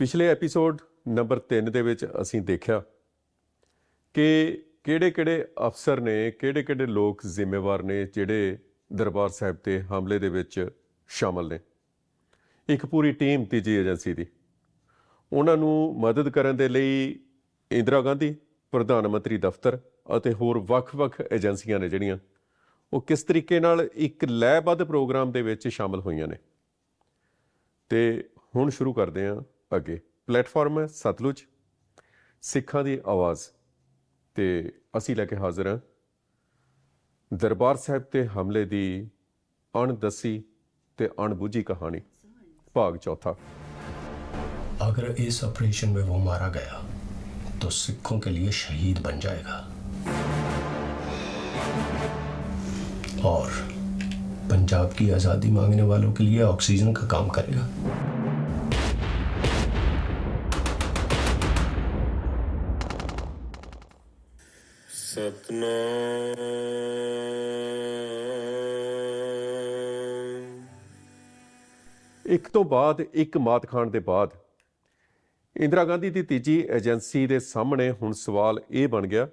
ਪਿਛਲੇ episode number 3 ਦੇ ਵਿੱਚ ਅਸੀਂ ਦੇਖਿਆ ਕਿ ਕਿਹੜੇ-ਕਿਹੜੇ ਅਫਸਰ ਨੇ, ਕਿਹੜੇ-ਕਿਹੜੇ ਲੋਕ ਜ਼ਿੰਮੇਵਾਰ ਨੇ ਜਿਹੜੇ ਦਰਬਾਰ ਸਾਹਿਬ ਤੇ ਹਮਲੇ ਦੇ ਵਿੱਚ ਸ਼ਾਮਲ ਨੇ। ਇੱਕ ਪੂਰੀ ਟੀਮ ਤੀਜੀ ਏਜੰਸੀ ਦੀ। ਉਹਨਾਂ ਨੂੰ ਮਦਦ ਕਰਨ ਦੇ ਲਈ ਇੰਦਰਾ ਗਾਂਧੀ, ਪ੍ਰਧਾਨ ਮੰਤਰੀ ਦਫ਼ਤਰ ਅਤੇ ਹੋਰ ਵੱਖ-ਵੱਖ ਏਜੰਸੀਆਂ ਨੇ ਜਿਹੜੀਆਂ, ਉਹ ਕਿਸ ਤਰੀਕੇ ਨਾਲ ਇੱਕ ਲੈਬੱਧ ਪ੍ਰੋਗਰਾਮ ਦੇ ਵਿੱਚ ਸ਼ਾਮਲ ਹੋਈਆਂ ਨੇ। ਤੇ ਹੁਣ ਸ਼ੁਰੂ ਕਰਦੇ ਹਾਂ ਅੱਗੇ ਪਲੇਟਫਾਰਮ ਹੈ ਸਤਲੁਜ ਸਿੱਖਾਂ ਦੀ ਆਵਾਜ਼ ਤੇ ਅਸੀਂ ਲੈ ਕੇ ਹਾਜ਼ਰ ਹਾਂ ਦਰਬਾਰ ਸਾਹਿਬ ਤੇ ਹਮਲੇ ਦੀ ਅਣਦੱਸੀ ਤੇ ਅਣਬੁੱਝੀ ਕਹਾਣੀ ਭਾਗ ਚੌਥਾ अगर इस ऑपरेशन में वो मारा गया तो सिखों के लिए शहीद बन जाएगा और पंजाब की आज़ादी मांगने वालों के लिए ऑक्सीजन का काम करेगा ਸਤਨਾਮ। ਇੱਕ ਤੋਂ ਬਾਅਦ ਇੱਕ ਮਾਤ ਖਾਣ ਦੇ ਬਾਅਦ ਇੰਦਰਾ ਗਾਂਧੀ ਦੀ ਤੀਜੀ ਏਜੰਸੀ ਦੇ ਸਾਹਮਣੇ ਹੁਣ ਸਵਾਲ ਇਹ ਬਣ ਗਿਆ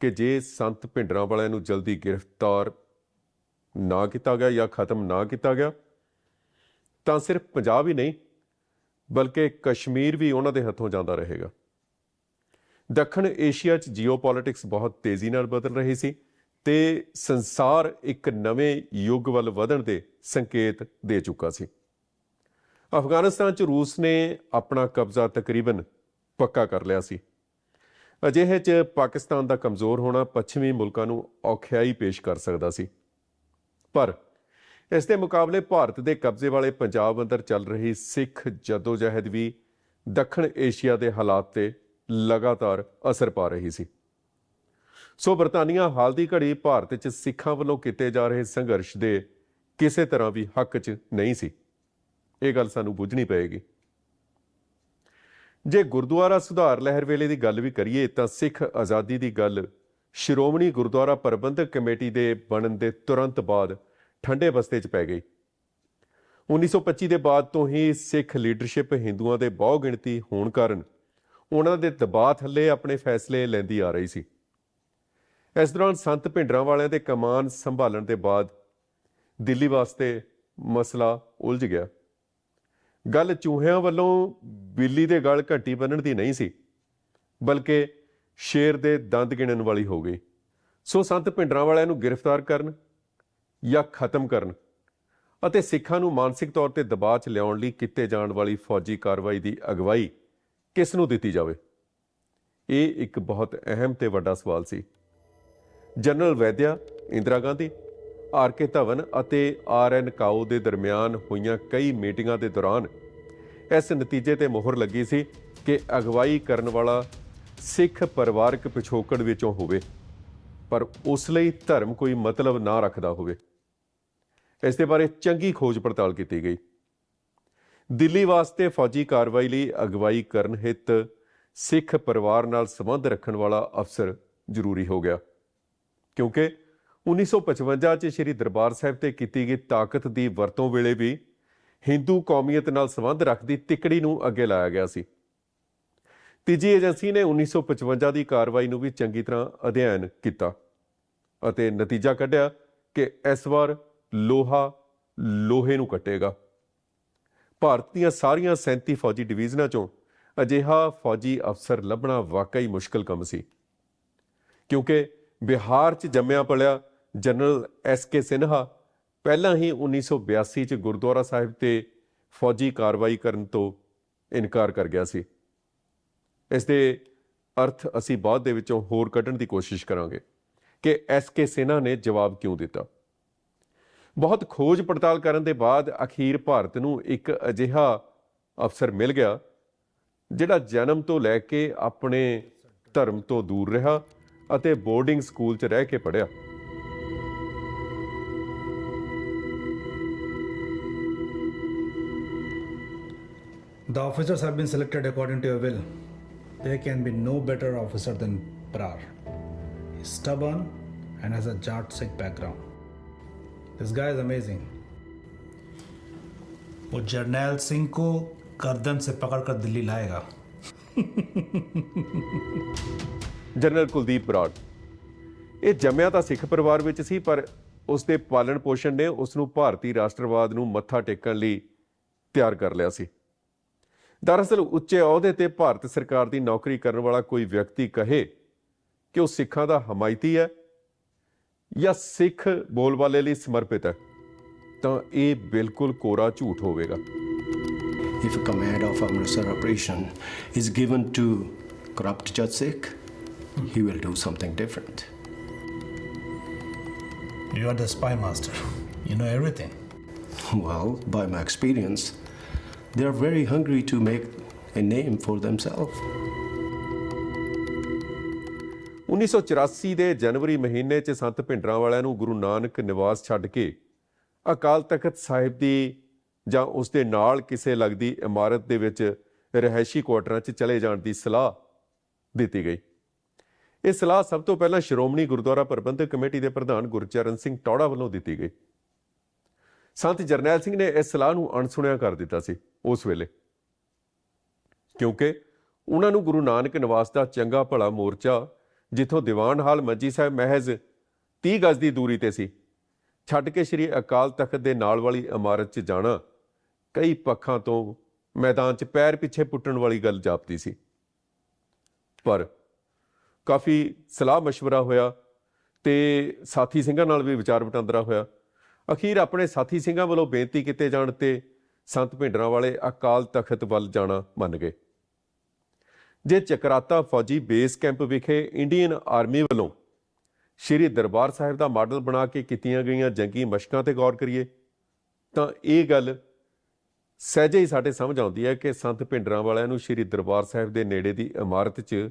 ਕਿ ਜੇ ਸੰਤ ਭਿੰਡਰਾਂ ਵਾਲਿਆਂ ਨੂੰ ਜਲਦੀ ਗ੍ਰਿਫਤਾਰ ਨਾ ਕੀਤਾ ਗਿਆ ਜਾਂ ਖਤਮ ਨਾ ਕੀਤਾ ਗਿਆ, ਤਾਂ ਸਿਰਫ ਪੰਜਾਬ ਹੀ ਨਹੀਂ, ਬਲਕਿ ਕਸ਼ਮੀਰ ਵੀ ਉਹਨਾਂ ਦੇ ਹੱਥੋਂ ਜਾਂਦਾ ਰਹੇਗਾ। ਦੱਖਣ ਏਸ਼ੀਆ 'ਚ ਜੀਓਪੋਲਿਟਿਕਸ ਬਹੁਤ ਤੇਜ਼ੀ ਨਾਲ ਬਦਲ ਰਹੀ ਸੀ ਤੇ ਸੰਸਾਰ ਇੱਕ ਨਵੇਂ ਯੁੱਗ ਵੱਲ ਵਧਣ ਦੇ ਸੰਕੇਤ ਦੇ ਚੁੱਕਾ ਸੀ। ਅਫਗਾਨਿਸਤਾਨ 'ਚ ਰੂਸ ਨੇ ਆਪਣਾ ਕਬਜ਼ਾ ਤਕਰੀਬਨ ਪੱਕਾ ਕਰ ਲਿਆ ਸੀ। ਅਜਿਹੇ 'ਚ ਪਾਕਿਸਤਾਨ ਦਾ ਕਮਜ਼ੋਰ ਹੋਣਾ ਪੱਛਮੀ ਮੁਲਕਾਂ ਨੂੰ ਔਖਿਆਈ ਪੇਸ਼ ਕਰ ਸਕਦਾ ਸੀ। ਪਰ ਇਸ ਦੇ ਮੁਕਾਬਲੇ ਭਾਰਤ ਦੇ ਕਬਜ਼ੇ ਵਾਲੇ ਪੰਜਾਬ ਅੰਦਰ ਚੱਲ ਰਹੀ ਸਿੱਖ ਜਦੋਜਹਿਦ ਵੀ ਦੱਖਣ ਏਸ਼ੀਆ ਦੇ ਹਾਲਾਤ ਤੇ ਲਗਾਤਾਰ ਅਸਰ ਪਾ ਰਹੀ ਸੀ। ਸੋ ਬਰਤਾਨੀਆ ਹਾਲ ਦੀ ਘੜੀ ਭਾਰਤ 'ਚ ਸਿੱਖਾਂ ਵੱਲੋਂ ਕੀਤੇ ਜਾ ਰਹੇ ਸੰਘਰਸ਼ ਦੇ ਕਿਸੇ ਤਰ੍ਹਾਂ ਵੀ ਹੱਕ 'ਚ ਨਹੀਂ ਸੀ। ਇਹ ਗੱਲ ਸਾਨੂੰ ਬੁੱਝਣੀ ਪਏਗੀ। ਜੇ ਗੁਰਦੁਆਰਾ ਸੁਧਾਰ ਲਹਿਰ ਵੇਲੇ ਦੀ ਗੱਲ ਵੀ ਕਰੀਏ ਤਾਂ ਸਿੱਖ ਆਜ਼ਾਦੀ ਦੀ ਗੱਲ ਸ਼੍ਰੋਮਣੀ ਗੁਰਦੁਆਰਾ ਪ੍ਰਬੰਧਕ ਕਮੇਟੀ ਦੇ ਬਣਨ ਦੇ ਤੁਰੰਤ ਬਾਅਦ ਠੰਡੇ ਬਸਤੇ 'ਚ ਪੈ ਗਈ। 1925 ਦੇ ਬਾਅਦ ਤੋਂ ਹੀ ਸਿੱਖ ਲੀਡਰਸ਼ਿਪ ਹਿੰਦੂਆਂ ਦੇ ਬਹੁਗਿਣਤੀ ਹੋਣ ਕਾਰਨ ਉਹਨਾਂ ਦੇ ਦਬਾਅ ਥੱਲੇ ਆਪਣੇ ਫੈਸਲੇ ਲੈਂਦੀ ਆ ਰਹੀ ਸੀ। ਇਸ ਦੌਰਾਨ ਸੰਤ ਭਿੰਡਰਾਂ ਵਾਲਿਆਂ ਦੇ ਕਮਾਨ ਸੰਭਾਲਣ ਦੇ ਬਾਅਦ ਦਿੱਲੀ ਵਾਸਤੇ ਮਸਲਾ ਉਲਝ ਗਿਆ। ਗੱਲ ਚੂਹਿਆਂ ਵੱਲੋਂ ਬਿੱਲੀ ਦੇ ਗਲ ਘੱਟੀ ਬੰਨਣ ਦੀ ਨਹੀਂ ਸੀ, ਬਲਕਿ ਸ਼ੇਰ ਦੇ ਦੰਦ ਗਿਣਨ ਵਾਲੀ ਹੋ ਗਈ। ਸੋ ਸੰਤ ਭਿੰਡਰਾਂ ਵਾਲਿਆਂ ਨੂੰ ਗ੍ਰਿਫਤਾਰ ਕਰਨ ਜਾਂ ਖਤਮ ਕਰਨ ਅਤੇ ਸਿੱਖਾਂ ਨੂੰ ਮਾਨਸਿਕ ਤੌਰ ਤੇ ਦਬਾਅ 'ਚ ਲਿਆਉਣ ਲਈ ਕੀਤੇ ਜਾਣ ਵਾਲੀ ਫੌਜੀ ਕਾਰਵਾਈ ਦੀ ਅਗਵਾਈ ਕਿਸ ਨੂੰ ਦਿੱਤੀ ਜਾਵੇ? ਇਹ ਇੱਕ ਬਹੁਤ ਅਹਿਮ ਤੇ ਵੱਡਾ ਸਵਾਲ ਸੀ। General Vaidya, Indira Gandhi, R K Dhawan ਅਤੇ ਆਰ ਐਨ ਕਾਓ ਦੇ ਦਰਮਿਆਨ ਹੋਈਆਂ ਕਈ ਮੀਟਿੰਗਾਂ ਦੇ ਦੌਰਾਨ ਇਸ ਨਤੀਜੇ ਤੇ ਮੋਹਰ ਲੱਗੀ ਸੀ ਕਿ ਅਗਵਾਈ ਕਰਨ ਵਾਲਾ ਸਿੱਖ ਪਰਿਵਾਰਕ ਪਿਛੋਕੜ ਵਿੱਚੋਂ ਹੋਵੇ, ਪਰ ਉਸ ਲਈ ਧਰਮ ਕੋਈ ਮਤਲਬ ਨਾ ਰੱਖਦਾ ਹੋਵੇ। ਇਸ ਦੇ ਬਾਰੇ ਚੰਗੀ ਖੋਜ ਪੜਤਾਲ ਕੀਤੀ ਗਈ। ਦਿੱਲੀ ਵਾਸਤੇ ਫੌਜੀ ਕਾਰਵਾਈ ਲਈ ਅਗਵਾਈ ਕਰਨ ਹਿੱਤ, ਸਿੱਖ ਪਰਿਵਾਰ ਨਾਲ ਸੰਬੰਧ ਰੱਖਣ ਵਾਲਾ ਅਫਸਰ ਜ਼ਰੂਰੀ ਹੋ ਗਿਆ। ਕਿਉਂਕਿ 1955 ਚ ਸ੍ਰੀ ਦਰਬਾਰ ਸਾਹਿਬ ਤੇ ਕੀਤੀ ਗਈ ਤਾਕਤ ਦੀ ਵਰਤੋਂ ਵੇਲੇ ਵੀ ਹਿੰਦੂ ਕੌਮੀਅਤ ਨਾਲ ਸੰਬੰਧ ਰੱਖਦੀ ਤਿਕੜੀ ਨੂੰ ਅੱਗੇ ਲਾਇਆ ਗਿਆ ਸੀ। ਤੀਜੀ ਏਜੰਸੀ ਨੇ 1955 ਦੀ ਕਾਰਵਾਈ ਨੂੰ ਵੀ ਚੰਗੀ ਤਰ੍ਹਾਂ ਅਧਿਐਨ ਕੀਤਾ ਅਤੇ ਨਤੀਜਾ ਕੱਢਿਆ ਕਿ ਇਸ ਵਾਰ ਲੋਹਾ ਲੋਹੇ ਨੂੰ ਕੱਟੇਗਾ। ਭਾਰਤ ਦੀਆਂ ਸਾਰੀਆਂ 37 ਫੌਜੀ ਡਿਵੀਜ਼ਨਾਂ ਚੋਂ ਅਜਿਹਾ ਫੌਜੀ ਅਫਸਰ ਲੱਭਣਾ ਵਾਕਈ ਮੁਸ਼ਕਲ ਕੰਮ ਸੀ। ਕਿਉਂਕਿ ਬਿਹਾਰ 'ਚ ਜੰਮਿਆ ਪਲਿਆ ਜਨਰਲ ਐਸ ਕੇ ਸਿਨਹਾ ਪਹਿਲਾਂ ਹੀ 1982 'ਚ ਗੁਰਦੁਆਰਾ ਸਾਹਿਬ ਤੇ ਫੌਜੀ ਕਾਰਵਾਈ ਕਰਨ ਤੋਂ ਇਨਕਾਰ ਕਰ ਗਿਆ ਸੀ। ਇਸ ਦੇ ਅਰਥ ਅਸੀਂ ਬਾਅਦ ਦੇ ਵਿੱਚੋਂ ਹੋਰ ਕੱਢਣ ਦੀ ਕੋਸ਼ਿਸ਼ ਕਰਾਂਗੇ ਕਿ ਐਸ ਕੇ ਸਿਨਹਾ ਨੇ ਜਵਾਬ ਕਿਉਂ ਦਿੱਤਾ। ਬਹੁਤ ਖੋਜ ਪੜਤਾਲ ਕਰਨ ਦੇ ਬਾਅਦ ਅਖੀਰ ਭਾਰਤ ਨੂੰ ਇੱਕ ਅਜਿਹਾ ਅਫਸਰ ਮਿਲ ਗਿਆ ਜਿਹੜਾ ਜਨਮ ਤੋਂ ਲੈ ਕੇ ਆਪਣੇ ਧਰਮ ਤੋਂ ਦੂਰ ਰਿਹਾ ਅਤੇ ਬੋਰਡਿੰਗ ਸਕੂਲ 'ਚ ਰਹਿ ਕੇ ਪੜ੍ਹਿਆ The officers have been selected according to your will. There can be no better officer than Prar. He's stubborn and has a Jat Sikh background. This guy is amazing. वो जर्नैल सिंह को गर्दन से पकड़कर दिल्ली लाएगा general Kuldeep Brar ਇਹ ਜੰਮਿਆ ਤਾਂ ਸਿੱਖ ਪਰਿਵਾਰ ਵਿੱਚ ਸੀ ਪਰ ਉਸ ਦੇ ਪਾਲਣ ਪੋਸ਼ਣ ਨੇ ਉਸ ਨੂੰ ਭਾਰਤੀ ਰਾਸ਼ਟਰਵਾਦ ਨੂੰ ਮੱਥਾ ਟੇਕਣ ਲਈ ਤਿਆਰ ਕਰ ਲਿਆ ਸੀ ਦਰਅਸਲ ਉੱਚੇ ਅਹੁਦੇ ਤੇ ਭਾਰਤ ਸਰਕਾਰ ਦੀ ਨੌਕਰੀ ਕਰਨ ਵਾਲਾ ਕੋਈ ਵਿਅਕਤੀ ਕਹੇ ਕਿ ਉਹ ਸਿੱਖਾਂ ਦਾ ਹਮਾਇਤੀ ਹੈ ਜਾਂ ਸਿੱਖ ਬੋਲਬਾਲੇ ਲਈ ਸਮਰਪਿਤ ਹੈ ਤਾਂ ਇਹ ਬਿਲਕੁਲ ਕੋਰਾ ਝੂਠ ਹੋਵੇਗਾ If a command of Amritsar operation is given to corrupt Judge Sikh, he will do something different. You are the spy master. You know everything. Well, by my experience, they are very hungry to make a name for themselves. 1984 ਦੇ ਜਨਵਰੀ ਮਹੀਨੇ 'ਚ ਸੰਤ ਭਿੰਡਰਾਂ ਵਾਲਿਆਂ ਨੂੰ ਗੁਰੂ ਨਾਨਕ ਨਿਵਾਸ ਛੱਡ ਕੇ ਅਕਾਲ ਤਖਤ ਸਾਹਿਬ ਦੀ ਜਾਂ ਉਸ ਦੇ ਨਾਲ ਕਿਸੇ ਲੱਗਦੀ ਇਮਾਰਤ ਦੇ ਵਿੱਚ ਰਹਿائشੀ ਕੁਆਟਰਾਂ 'ਚ ਚਲੇ ਜਾਣ ਦੀ ਸਲਾਹ ਦਿੱਤੀ ਗਈ। ਇਹ ਸਲਾਹ ਸਭ ਤੋਂ ਪਹਿਲਾਂ ਸ਼੍ਰੋਮਣੀ ਗੁਰਦੁਆਰਾ ਪ੍ਰਬੰਧਕ ਕਮੇਟੀ ਦੇ ਪ੍ਰਧਾਨ ਗੁਰਚਰਨ ਸਿੰਘ ਟੌੜਾ ਵੱਲੋਂ ਦਿੱਤੀ ਗਈ। ਸੰਤ ਜਰਨੈਲ ਸਿੰਘ ਨੇ ਇਸ ਸਲਾਹ ਨੂੰ ਅਣਸੁਣਿਆ ਕਰ ਦਿੱਤਾ ਸੀ ਉਸ ਵੇਲੇ। ਕਿਉਂਕਿ ਉਹਨਾਂ ਨੂੰ ਗੁਰੂ ਨਾਨਕ ਨਿਵਾਸ ਦਾ ਚੰਗਾ ਭਲਾ ਮੋਰਚਾ ਜਿੱਥੋਂ ਦੀਵਾਨ ਹਾਲ ਮੰਜੀ ਸਾਹਿਬ ਮਹਿਜ਼ 30 ਗਜ਼ ਦੀ ਦੂਰੀ ਤੇ ਸੀ। ਛੱਡ ਕੇ ਸ੍ਰੀ ਅਕਾਲ ਤਖਤ ਦੇ ਨਾਲ ਵਾਲੀ ਇਮਾਰਤ 'ਚ ਜਾਣਾ ਕਈ ਪੱਖਾਂ ਤੋਂ ਮੈਦਾਨ 'ਚ ਪੈਰ ਪਿੱਛੇ ਪੁੱਟਣ ਵਾਲੀ ਗੱਲ ਜਾਪਦੀ ਸੀ। ਪਰ ਕਾਫੀ ਸਲਾਹ مشਵਰਾ ਹੋਇਆ ਤੇ ਸਾਥੀ ਸਿੰਘਾਂ ਨਾਲ ਵੀ ਵਿਚਾਰ ਵਟਾਂਦਰਾ ਹੋਇਆ। ਅਖੀਰ ਆਪਣੇ ਸਾਥੀ ਸਿੰਘਾਂ ਵੱਲੋਂ ਬੇਨਤੀ ਕੀਤੇ ਜਾਣ ਤੇ ਸੰਤ ਭਿੰਡਰਾਂ ਵਾਲੇ ਅਕਾਲ ਤਖਤ ਵੱਲ ਜਾਣਾ ਮੰਨ ਗਏ। ਜੇ ਚਕਰਾਤਾ ਫੌਜੀ ਬੇਸ ਕੈਂਪ ਵਿਖੇ ਇੰਡੀਅਨ ਆਰਮੀ ਵੱਲੋਂ ਸ਼੍ਰੀ ਦਰਬਾਰ ਸਾਹਿਬ ਦਾ ਮਾਡਲ ਬਣਾ ਕੇ ਕੀਤੀਆਂ ਗਈਆਂ ਜੰਗੀ ਮਸ਼ਕਾਂ ਤੇ ਗੌਰ ਕਰੀਏ, ਤਾਂ ਇਹ ਗੱਲ ਸਹਿਜੇ ਹੀ ਸਾਡੇ ਸਮਝ ਆਉਂਦੀ ਹੈ ਕਿ ਸੰਤ ਭਿੰਡਰਾਂ ਵਾਲਿਆਂ ਨੂੰ ਸ਼੍ਰੀ ਦਰਬਾਰ ਸਾਹਿਬ ਦੇ ਨੇੜੇ ਦੀ ਇਮਾਰਤ 'ਚ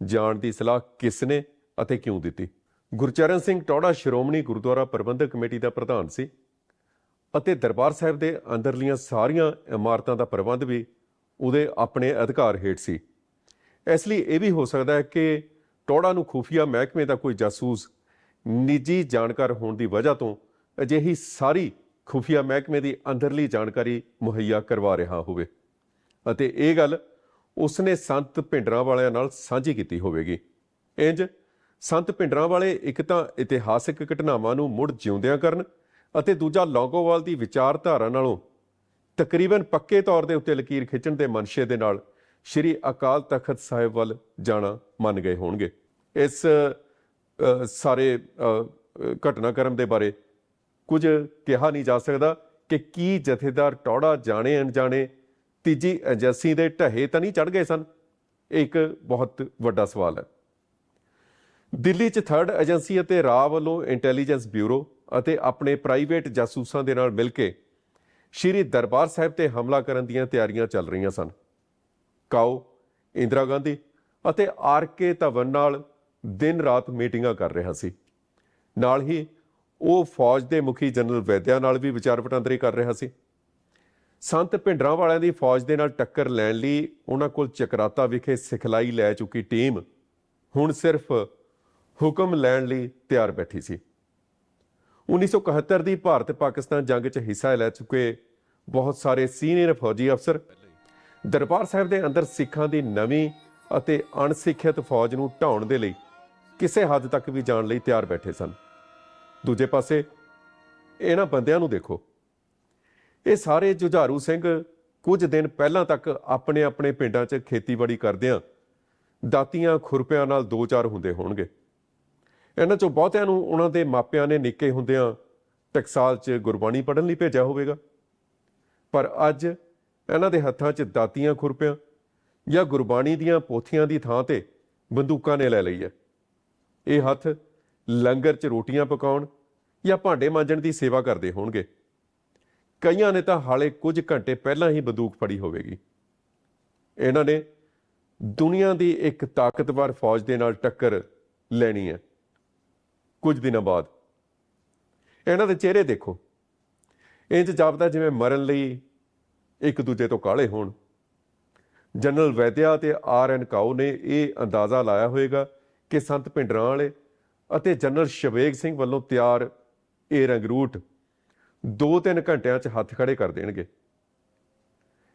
ਜਾਣ ਦੀ ਸਲਾਹ ਕਿਸ ਨੇ ਅਤੇ ਕਿਉਂ ਦਿੱਤੀ? ਗੁਰਚਰਨ ਸਿੰਘ ਟੌੜਾ ਸ਼੍ਰੋਮਣੀ ਗੁਰਦੁਆਰਾ ਪ੍ਰਬੰਧਕ ਕਮੇਟੀ ਦਾ ਪ੍ਰਧਾਨ ਸੀ ਅਤੇ ਦਰਬਾਰ ਸਾਹਿਬ ਦੇ ਅੰਦਰਲੀਆਂ ਸਾਰੀਆਂ ਇਮਾਰਤਾਂ ਦਾ ਪ੍ਰਬੰਧ ਵੀ ਉਹਦੇ ਆਪਣੇ ਅਧਿਕਾਰ ਹੇਠ ਸੀ। ਇਸ ਲਈ ਇਹ ਵੀ ਹੋ ਸਕਦਾ ਹੈ ਕਿ ਟੋੜਾ ਨੂੰ ਖੂਫੀਆ ਮਹਿਕਮੇ ਦਾ ਕੋਈ ਜਾਸੂਸ ਨਿੱਜੀ ਜਾਣਕਾਰ ਹੋਣ ਦੀ ਵਜ੍ਹਾ ਤੋਂ ਅਜਿਹੀ ਸਾਰੀ ਖੂਫੀਆ ਮਹਿਕਮੇ ਦੀ ਅੰਦਰਲੀ ਜਾਣਕਾਰੀ ਮੁਹੱਈਆ ਕਰਵਾ ਰਿਹਾ ਹੋਵੇ। ਅਤੇ ਇਹ ਗੱਲ ਉਸਨੇ ਸੰਤ ਭਿੰਡਰਾਂ ਵਾਲਿਆਂ ਨਾਲ ਸਾਂਝੀ ਕੀਤੀ ਹੋਵੇਗੀ। ਇੰਜ ਸੰਤ ਭਿੰਡਰਾਂ ਵਾਲੇ ਇੱਕ ਤਾਂ ਇਤਿਹਾਸਿਕ ਘਟਨਾਵਾਂ ਨੂੰ ਮੁੜ ਜਿਉਂਦਿਆਂ ਕਰਨ ਅਤੇ ਦੂਜਾ ਲੌਂਗੋਵਾਲ ਦੀ ਵਿਚਾਰਧਾਰਾ ਨਾਲੋਂ ਤਕਰੀਬਨ ਪੱਕੇ ਤੌਰ ਦੇ ਉੱਤੇ ਲਕੀਰ ਖਿੱਚਣ ਦੇ ਮਨਸ਼ੇ ਦੇ ਨਾਲ ਸ਼੍ਰੀ ਅਕਾਲ ਤਖਤ ਸਾਹਿਬ ਵੱਲ ਜਾਣਾ ਮੰਨ ਗਏ ਹੋਣਗੇ। ਇਸ ਸਾਰੇ ਘਟਨਾਕ੍ਰਮ ਦੇ ਬਾਰੇ ਕੁਝ ਕਿਹਾ ਨਹੀਂ ਜਾ ਸਕਦਾ ਕਿ ਕੀ ਜਥੇਦਾਰ ਟੌੜਾ ਜਾਣੇ ਅਣਜਾਣੇ, ਤੀਜੀ ਏਜੰਸੀ ਦੇ ਢਹੇ ਤਾਂ ਨਹੀਂ ਚੜ ਗਏ ਸਨ? ਇਹ ਇੱਕ ਬਹੁਤ ਵੱਡਾ ਸਵਾਲ ਹੈ। ਦਿੱਲੀ 'ਚ ਥਰਡ ਏਜੰਸੀ ਅਤੇ ਰਾਹ ਵੱਲੋਂ ਇੰਟੈਲੀਜੈਂਸ ਬਿਊਰੋ ਅਤੇ ਆਪਣੇ ਪ੍ਰਾਈਵੇਟ ਜਾਸੂਸਾਂ ਦੇ ਨਾਲ ਮਿਲ ਕੇ ਸ਼੍ਰੀ ਦਰਬਾਰ ਸਾਹਿਬ ਤੇ ਹਮਲਾ ਕਰਨ ਦੀਆਂ ਤਿਆਰੀਆਂ ਚੱਲ ਰਹੀਆਂ ਸਨ। ਕਾਓ, ਇੰਦਰਾ ਗਾਂਧੀ ਅਤੇ ਆਰ ਕੇ ਧਵਨ ਨਾਲ ਦਿਨ ਰਾਤ ਮੀਟਿੰਗਾਂ ਕਰ ਰਿਹਾ ਸੀ। ਨਾਲ ਹੀ ਉਹ ਫੌਜ ਦੇ ਮੁਖੀ ਜਨਰਲ ਵੈਦਿਆ ਨਾਲ ਵੀ ਵਿਚਾਰ ਵਟਾਂਦਰੇ ਕਰ ਰਿਹਾ ਸੀ। ਸੰਤ ਭਿੰਡਰਾਂ ਵਾਲਿਆਂ ਦੀ ਫੌਜ ਦੇ ਨਾਲ ਟੱਕਰ ਲੈਣ ਲਈ ਉਹਨਾਂ ਕੋਲ ਚਕਰਾਤਾ ਵਿਖੇ ਸਿਖਲਾਈ ਲੈ ਚੁੱਕੀ ਟੀਮ ਹੁਣ ਸਿਰਫ ਹੁਕਮ ਲੈਣ ਲਈ ਤਿਆਰ ਬੈਠੀ ਸੀ। 1971 ਦੀ ਭਾਰਤ ਪਾਕਿਸਤਾਨ ਜੰਗ 'ਚ ਹਿੱਸਾ ਲੈ ਚੁੱਕੇ ਬਹੁਤ ਸਾਰੇ ਸੀਨੀਅਰ ਫੌਜੀ ਅਫਸਰ ਦਰਬਾਰ ਸਾਹਿਬ ਦੇ ਅੰਦਰ ਸਿੱਖਾਂ ਦੀ ਨਵੀਂ ਅਤੇ ਅਣਸਿੱਖਿਅਤ ਫੌਜ ਨੂੰ ਢਾਉਣ ਦੇ ਲਈ ਕਿਸੇ ਹੱਦ ਤੱਕ ਵੀ ਜਾਣ ਲਈ ਤਿਆਰ ਬੈਠੇ ਸਨ। ਦੂਜੇ ਪਾਸੇ, ਇਹਨਾਂ ਬੰਦਿਆਂ ਨੂੰ ਦੇਖੋ। ਇਹ ਸਾਰੇ ਜੁਝਾਰੂ ਸਿੰਘ ਕੁਝ ਦਿਨ ਪਹਿਲਾਂ ਤੱਕ ਆਪਣੇ ਆਪਣੇ ਪਿੰਡਾਂ 'ਚ ਖੇਤੀਬਾੜੀ ਕਰਦਿਆਂ ਦਾਤੀਆਂ ਖੁਰਪਿਆਂ ਨਾਲ ਦੋ ਚਾਰ ਹੁੰਦੇ ਹੋਣਗੇ। ਇਹਨਾਂ 'ਚੋਂ ਬਹੁਤਿਆਂ ਨੂੰ ਉਹਨਾਂ ਦੇ ਮਾਪਿਆਂ ਨੇ ਨਿੱਕੇ ਹੁੰਦਿਆਂ ਟਕਸਾਲ 'ਚ ਗੁਰਬਾਣੀ ਪੜ੍ਹਨ ਲਈ ਭੇਜਿਆ ਹੋਵੇਗਾ। ਪਰ ਅੱਜ ਇਹਨਾਂ ਦੇ ਹੱਥਾਂ 'ਚ ਦਾਤੀਆਂ ਖੁਰਪਿਆਂ ਜਾਂ ਗੁਰਬਾਣੀ ਦੀਆਂ ਪੋਥੀਆਂ ਦੀ ਥਾਂ ਤੇ ਬੰਦੂਕਾਂ ਨੇ ਲੈ ਲਈ ਹੈ। ਇਹ ਹੱਥ ਲੰਗਰ 'ਚ ਰੋਟੀਆਂ ਪਕਾਉਣ ਜਾਂ ਭਾਂਡੇ ਮਾਂਜਣ ਦੀ ਸੇਵਾ ਕਰਦੇ ਹੋਣਗੇ। ਕਈਆਂ ਨੇ ਤਾਂ ਹਾਲੇ ਕੁਝ ਘੰਟੇ ਪਹਿਲਾਂ ਹੀ ਬੰਦੂਕ ਫੜੀ ਹੋਵੇਗੀ। ਇਹਨਾਂ ਨੇ ਦੁਨੀਆ ਦੀ ਇੱਕ ਤਾਕਤਵਰ ਫੌਜ ਦੇ ਨਾਲ ਟੱਕਰ ਲੈਣੀ ਹੈ। ਕੁਝ ਦਿਨਾਂ ਬਾਅਦ। ਇਹਨਾਂ ਦੇ ਚਿਹਰੇ ਦੇਖੋ। ਇੰਜ ਜਾਪਦਾ ਜਿਵੇਂ ਮਰਨ ਲਈ ਇੱਕ ਦੂਜੇ ਤੋਂ ਕਾਲੇ ਹੋਣ। ਜਨਰਲ ਵੈਦਿਆ ਤੇ ਆਰ ਐਨ ਕਾਓ ਨੇ ਇਹ ਅੰਦਾਜ਼ਾ ਲਾਇਆ ਹੋਵੇਗਾ ਕਿ ਸੰਤ ਭਿੰਡਰਾਂ ਵਾਲੇ ਅਤੇ ਜਨਰਲ ਸ਼ਵੇਗ ਸਿੰਘ ਵੱਲੋਂ ਤਿਆਰ ਇਹ ਰੰਗਰੂਟ 2-3 ਘੰਟਿਆਂ 'ਚ ਹੱਥ ਖੜੇ ਕਰ ਦੇਣਗੇ।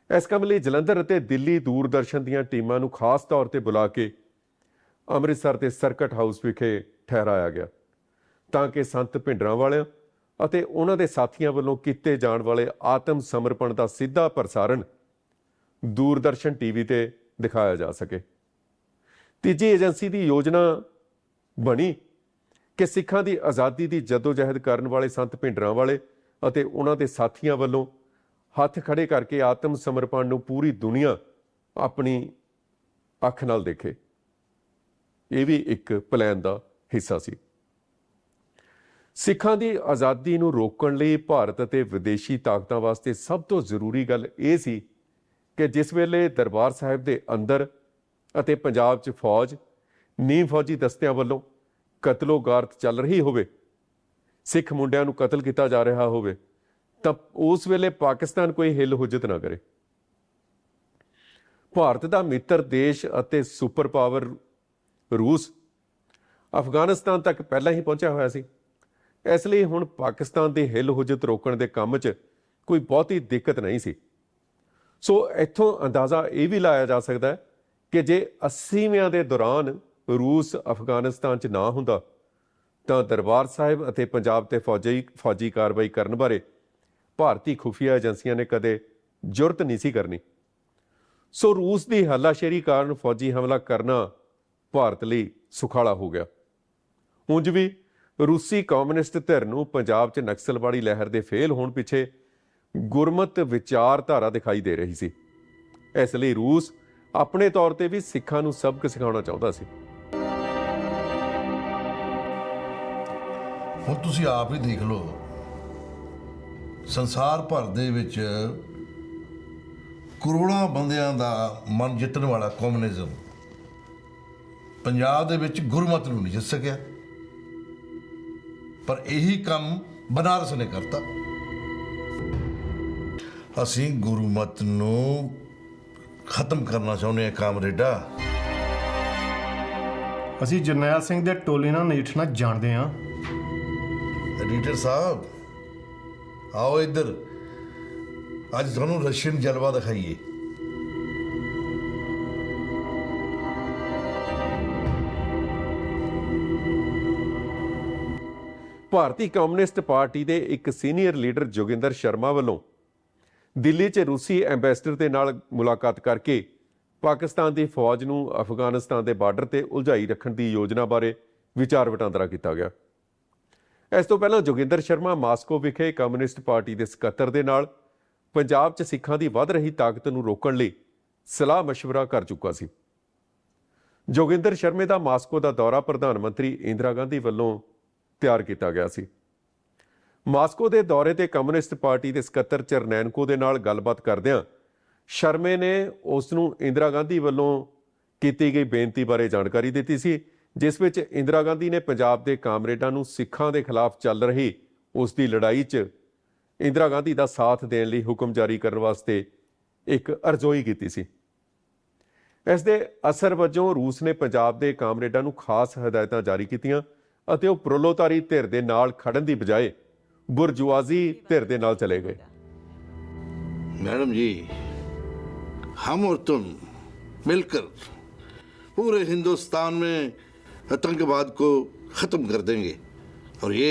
ਇਸ ਕੰਮ ਲਈ ਜਲੰਧਰ ਅਤੇ ਦਿੱਲੀ ਦੂਰਦਰਸ਼ਨ ਦੀਆਂ ਟੀਮਾਂ ਨੂੰ ਖਾਸ ਤੌਰ ਤੇ ਬੁਲਾ ਕੇ ਅੰਮ੍ਰਿਤਸਰ ਦੇ ਸਰਕਟ ਹਾਊਸ ਵਿਖੇ ਠਹਿਰਾਇਆ ਗਿਆ ਤਾਂ ਕਿ ਸੰਤ ਭਿੰਡਰਾਂ ਵਾਲਿਆਂ ਅਤੇ ਉਹਨਾਂ ਦੇ ਸਾਥੀਆਂ ਵੱਲੋਂ ਕੀਤੇ ਜਾਣ ਵਾਲੇ ਆਤਮ ਸਮਰਪਣ ਦਾ ਸਿੱਧਾ ਪ੍ਰਸਾਰਣ ਦੂਰਦਰਸ਼ਨ ਟੀਵੀ ਤੇ ਦਿਖਾਇਆ ਜਾ ਸਕੇ। ਤੀਜੀ ਏਜੰਸੀ ਦੀ ਯੋਜਨਾ ਬਣੀ ਕਿ ਸਿੱਖਾਂ ਦੀ ਆਜ਼ਾਦੀ ਦੀ ਜਦੋਜਹਿਦ ਕਰਨ ਵਾਲੇ ਸੰਤ ਭਿੰਡਰਾਂ ਵਾਲੇ ਅਤੇ ਉਹਨਾਂ ਦੇ ਸਾਥੀਆਂ ਵੱਲੋਂ ਹੱਥ ਖੜੇ ਕਰਕੇ ਆਤਮ ਸਮਰਪਣ ਨੂੰ ਪੂਰੀ ਦੁਨੀਆ ਆਪਣੀ ਅੱਖ ਨਾਲ ਦੇਖੇ। ਇਹ ਵੀ ਇੱਕ ਪਲਾਨ ਦਾ ਹਿੱਸਾ ਸੀ। ਸਿੱਖਾਂ ਦੀ ਆਜ਼ਾਦੀ ਨੂੰ ਰੋਕਣ ਲਈ ਭਾਰਤ ਅਤੇ ਵਿਦੇਸ਼ੀ ਤਾਕਤਾਂ ਵਾਸਤੇ ਸਭ ਤੋਂ ਜ਼ਰੂਰੀ ਗੱਲ ਇਹ ਸੀ ਕਿ ਜਿਸ ਵੇਲੇ ਦਰਬਾਰ ਸਾਹਿਬ ਦੇ ਅੰਦਰ ਅਤੇ ਪੰਜਾਬ 'ਚ ਫੌਜ ਨੀਮ ਫੌਜੀ ਦਸਤਿਆਂ ਵੱਲੋਂ ਕਤਲੋਗਾਰਤ ਚੱਲ ਰਹੀ ਹੋਵੇ, ਸਿੱਖ ਮੁੰਡਿਆਂ ਨੂੰ ਕਤਲ ਕੀਤਾ ਜਾ ਰਿਹਾ ਹੋਵੇ, ਤਾਂ ਉਸ ਵੇਲੇ ਪਾਕਿਸਤਾਨ ਕੋਈ ਹਿੱਲ ਹੁਜਤ ਨਾ ਕਰੇ। ਭਾਰਤ ਦਾ ਮਿੱਤਰ ਦੇਸ਼ ਅਤੇ ਸੁਪਰ ਪਾਵਰ ਰੂਸ ਅਫਗਾਨਿਸਤਾਨ ਤੱਕ ਪਹਿਲਾਂ ਹੀ ਪਹੁੰਚਿਆ ਹੋਇਆ ਸੀ। ਇਸ ਲਈ ਹੁਣ ਪਾਕਿਸਤਾਨ ਦੀ ਹਿੱਲ ਹੁਜਤ ਰੋਕਣ ਦੇ ਕੰਮ 'ਚ ਕੋਈ ਬਹੁਤੀ ਦਿੱਕਤ ਨਹੀਂ ਸੀ। ਸੋ ਇੱਥੋਂ ਅੰਦਾਜ਼ਾ ਇਹ ਵੀ ਲਾਇਆ ਜਾ ਸਕਦਾ ਹੈ ਕਿ ਜੇ 80ਵਿਆਂ ਦੇ ਦੌਰਾਨ ਰੂਸ ਅਫਗਾਨਿਸਤਾਨ 'ਚ ਨਾ ਹੁੰਦਾ, ਤਾਂ ਦਰਬਾਰ ਸਾਹਿਬ ਅਤੇ ਪੰਜਾਬ ਤੇ ਫੌਜੀ ਫੌਜੀ ਕਾਰਵਾਈ ਕਰਨ ਬਾਰੇ ਭਾਰਤੀ ਖੁਫੀਆ ਏਜੰਸੀਆਂ ਨੇ ਕਦੇ ਜੁਰਤ ਨਹੀਂ ਸੀ ਕਰਨੀ। ਸੋ ਰੂਸ ਦੀ ਹੱਲਾਸ਼ੇਰੀ ਕਾਰਨ ਫੌਜੀ ਹਮਲਾ ਕਰਨਾ ਭਾਰਤ ਲਈ ਸੁਖਾਲਾ ਹੋ ਗਿਆ। ਉਂਝ ਵੀ ਰੂਸੀ ਕਮਿਊਨਿਸਟ ਧਿਰ ਨੂੰ ਪੰਜਾਬ 'ਚ ਨਕਸਲਵਾੜੀ ਲਹਿਰ ਦੇ ਫੇਲ ਹੋਣ ਪਿੱਛੇ ਗੁਰਮਤ ਵਿਚਾਰਧਾਰਾ ਦਿਖਾਈ ਦੇ ਰਹੀ ਸੀ। ਇਸ ਲਈ ਰੂਸ ਆਪਣੇ ਤੌਰ ਤੇ ਵੀ ਸਿੱਖਾਂ ਨੂੰ ਸਬਕ ਸਿਖਾਉਣਾ ਚਾਹੁੰਦਾ ਸੀ। ਹੁਣ ਤੁਸੀਂ ਆਪ ਹੀ ਦੇਖ ਲਓ, ਸੰਸਾਰ ਭਰ ਦੇ ਵਿੱਚ ਕਰੋੜਾਂ ਬੰਦਿਆਂ ਦਾ ਮਨ ਜਿੱਤਣ ਵਾਲਾ ਕਮਿਊਨਿਜ਼ਮ ਪੰਜਾਬ ਦੇ ਵਿੱਚ ਗੁਰਮਤ ਨੂੰ ਨਹੀਂ ਜਿੱਤ ਸਕਿਆ। ਪਰ ਇਹੀ ਕੰਮ ਬਨਾਰਸ ਨੇ ਕਰਤਾ। ਅਸੀਂ ਗੁਰਮਤ ਨੂੰ ਖਤਮ ਕਰਨਾ ਚਾਹੁੰਦੇ ਹਾਂ ਕਾਮਰੇਡਾ। ਅਸੀਂ ਜਰਨੈਲ ਸਿੰਘ ਦੇ ਟੋਲੇ ਨਾਲ ਨਜਿੱਠਣਾ ਜਾਣਦੇ ਹਾਂ। ਐਡੀਟਰ ਸਾਹਿਬ ਆਓ ਇੱਧਰ। ਅੱਜ ਤੁਹਾਨੂੰ ਰਸ਼ੀਅਨ ਜਲਵਾ ਦਿਖਾਈਏ। ਭਾਰਤੀ ਕਮਿਊਨਿਸਟ ਪਾਰਟੀ ਦੇ ਇੱਕ ਸੀਨੀਅਰ ਲੀਡਰ ਜੋਗਿੰਦਰ ਸ਼ਰਮਾ ਵੱਲੋਂ ਦਿੱਲੀ 'ਚ ਰੂਸੀ ਐਮਬੈਸਡਰ ਦੇ ਨਾਲ ਮੁਲਾਕਾਤ ਕਰਕੇ ਪਾਕਿਸਤਾਨ ਦੀ ਫੌਜ ਨੂੰ ਅਫਗਾਨਿਸਤਾਨ ਦੇ ਬਾਰਡਰ ਤੇ ਉਲਝਾਈ ਰੱਖਣ ਦੀ ਯੋਜਨਾ ਬਾਰੇ ਵਿਚਾਰ ਵਟਾਂਦਰਾ ਕੀਤਾ ਗਿਆ। ਇਸ ਤੋਂ ਪਹਿਲਾਂ ਜੋਗਿੰਦਰ ਸ਼ਰਮਾ ਮਾਸਕੋ ਵਿਖੇ ਕਮਿਊਨਿਸਟ ਪਾਰਟੀ ਦੇ ਸਕੱਤਰ ਦੇ ਨਾਲ ਪੰਜਾਬ 'ਚ ਸਿੱਖਾਂ ਦੀ ਵੱਧ ਰਹੀ ਤਾਕਤ ਨੂੰ ਰੋਕਣ ਲਈ ਸਲਾਹ مشਵਰਾ ਕਰ ਚੁੱਕਾ ਸੀ। ਜੋਗਿੰਦਰ ਸ਼ਰਮੇ ਦਾ ਮਾਸਕੋ ਦਾ ਦੌਰਾ ਪ੍ਰਧਾਨ ਮੰਤਰੀ ਇੰਦਰਾ ਗਾਂਧੀ ਵੱਲੋਂ ਤਿਆਰ ਕੀਤਾ ਗਿਆ ਸੀ। ਮਾਸਕੋ ਦੇ ਦੌਰੇ ਤੇ ਕਮਿਊਨਿਸਟ ਪਾਰਟੀ ਦੇ ਸਕੱਤਰ ਚਰਨੈਨਕੋ ਦੇ ਨਾਲ ਗੱਲਬਾਤ ਕਰਦਿਆਂ ਸ਼ਰਮੇ ਨੇ ਉਸ ਨੂੰ ਇੰਦਰਾ ਗਾਂਧੀ ਵੱਲੋਂ ਕੀਤੀ ਗਈ ਬੇਨਤੀ ਬਾਰੇ ਜਾਣਕਾਰੀ ਦਿੱਤੀ ਸੀ, ਜਿਸ ਵਿੱਚ ਇੰਦਰਾ ਗਾਂਧੀ ਨੇ ਪੰਜਾਬ ਦੇ ਕਾਮਰੇਡਾਂ ਨੂੰ ਸਿੱਖਾਂ ਦੇ ਖਿਲਾਫ ਚੱਲ ਰਹੀ ਉਸ ਦੀ ਲੜਾਈ 'ਚ ਇੰਦਰਾ ਗਾਂਧੀ ਦਾ ਸਾਥ ਦੇਣ ਲਈ ਹੁਕਮ ਜਾਰੀ ਕਰਨ ਵਾਸਤੇ ਇੱਕ ਅਰਜ਼ੋਈ ਕੀਤੀ ਸੀ। ਇਸ ਦੇ ਅਸਰ ਵਜੋਂ ਰੂਸ ਨੇ ਪੰਜਾਬ ਦੇ ਕਾਮਰੇਡਾਂ ਨੂੰ ਖਾਸ ਹਦਾਇਤਾਂ ਜਾਰੀ ਕੀਤੀਆਂ ਅਤੇ ਉਹ ਪ੍ਰੋਲੋਤਾਰੀ ਧਿਰ ਦੇ ਨਾਲ ਖੜਨ ਦੀ ਬਜਾਏ ਬੁਰਜੁਆਜ਼ੀ ਧਿਰ ਦੇ ਨਾਲ ਚਲੇ ਗਏ मैडम जी हम और तुम मिलकर पूरे हिंदुस्तान में आतंकवाद को खत्म कर देंगे और ये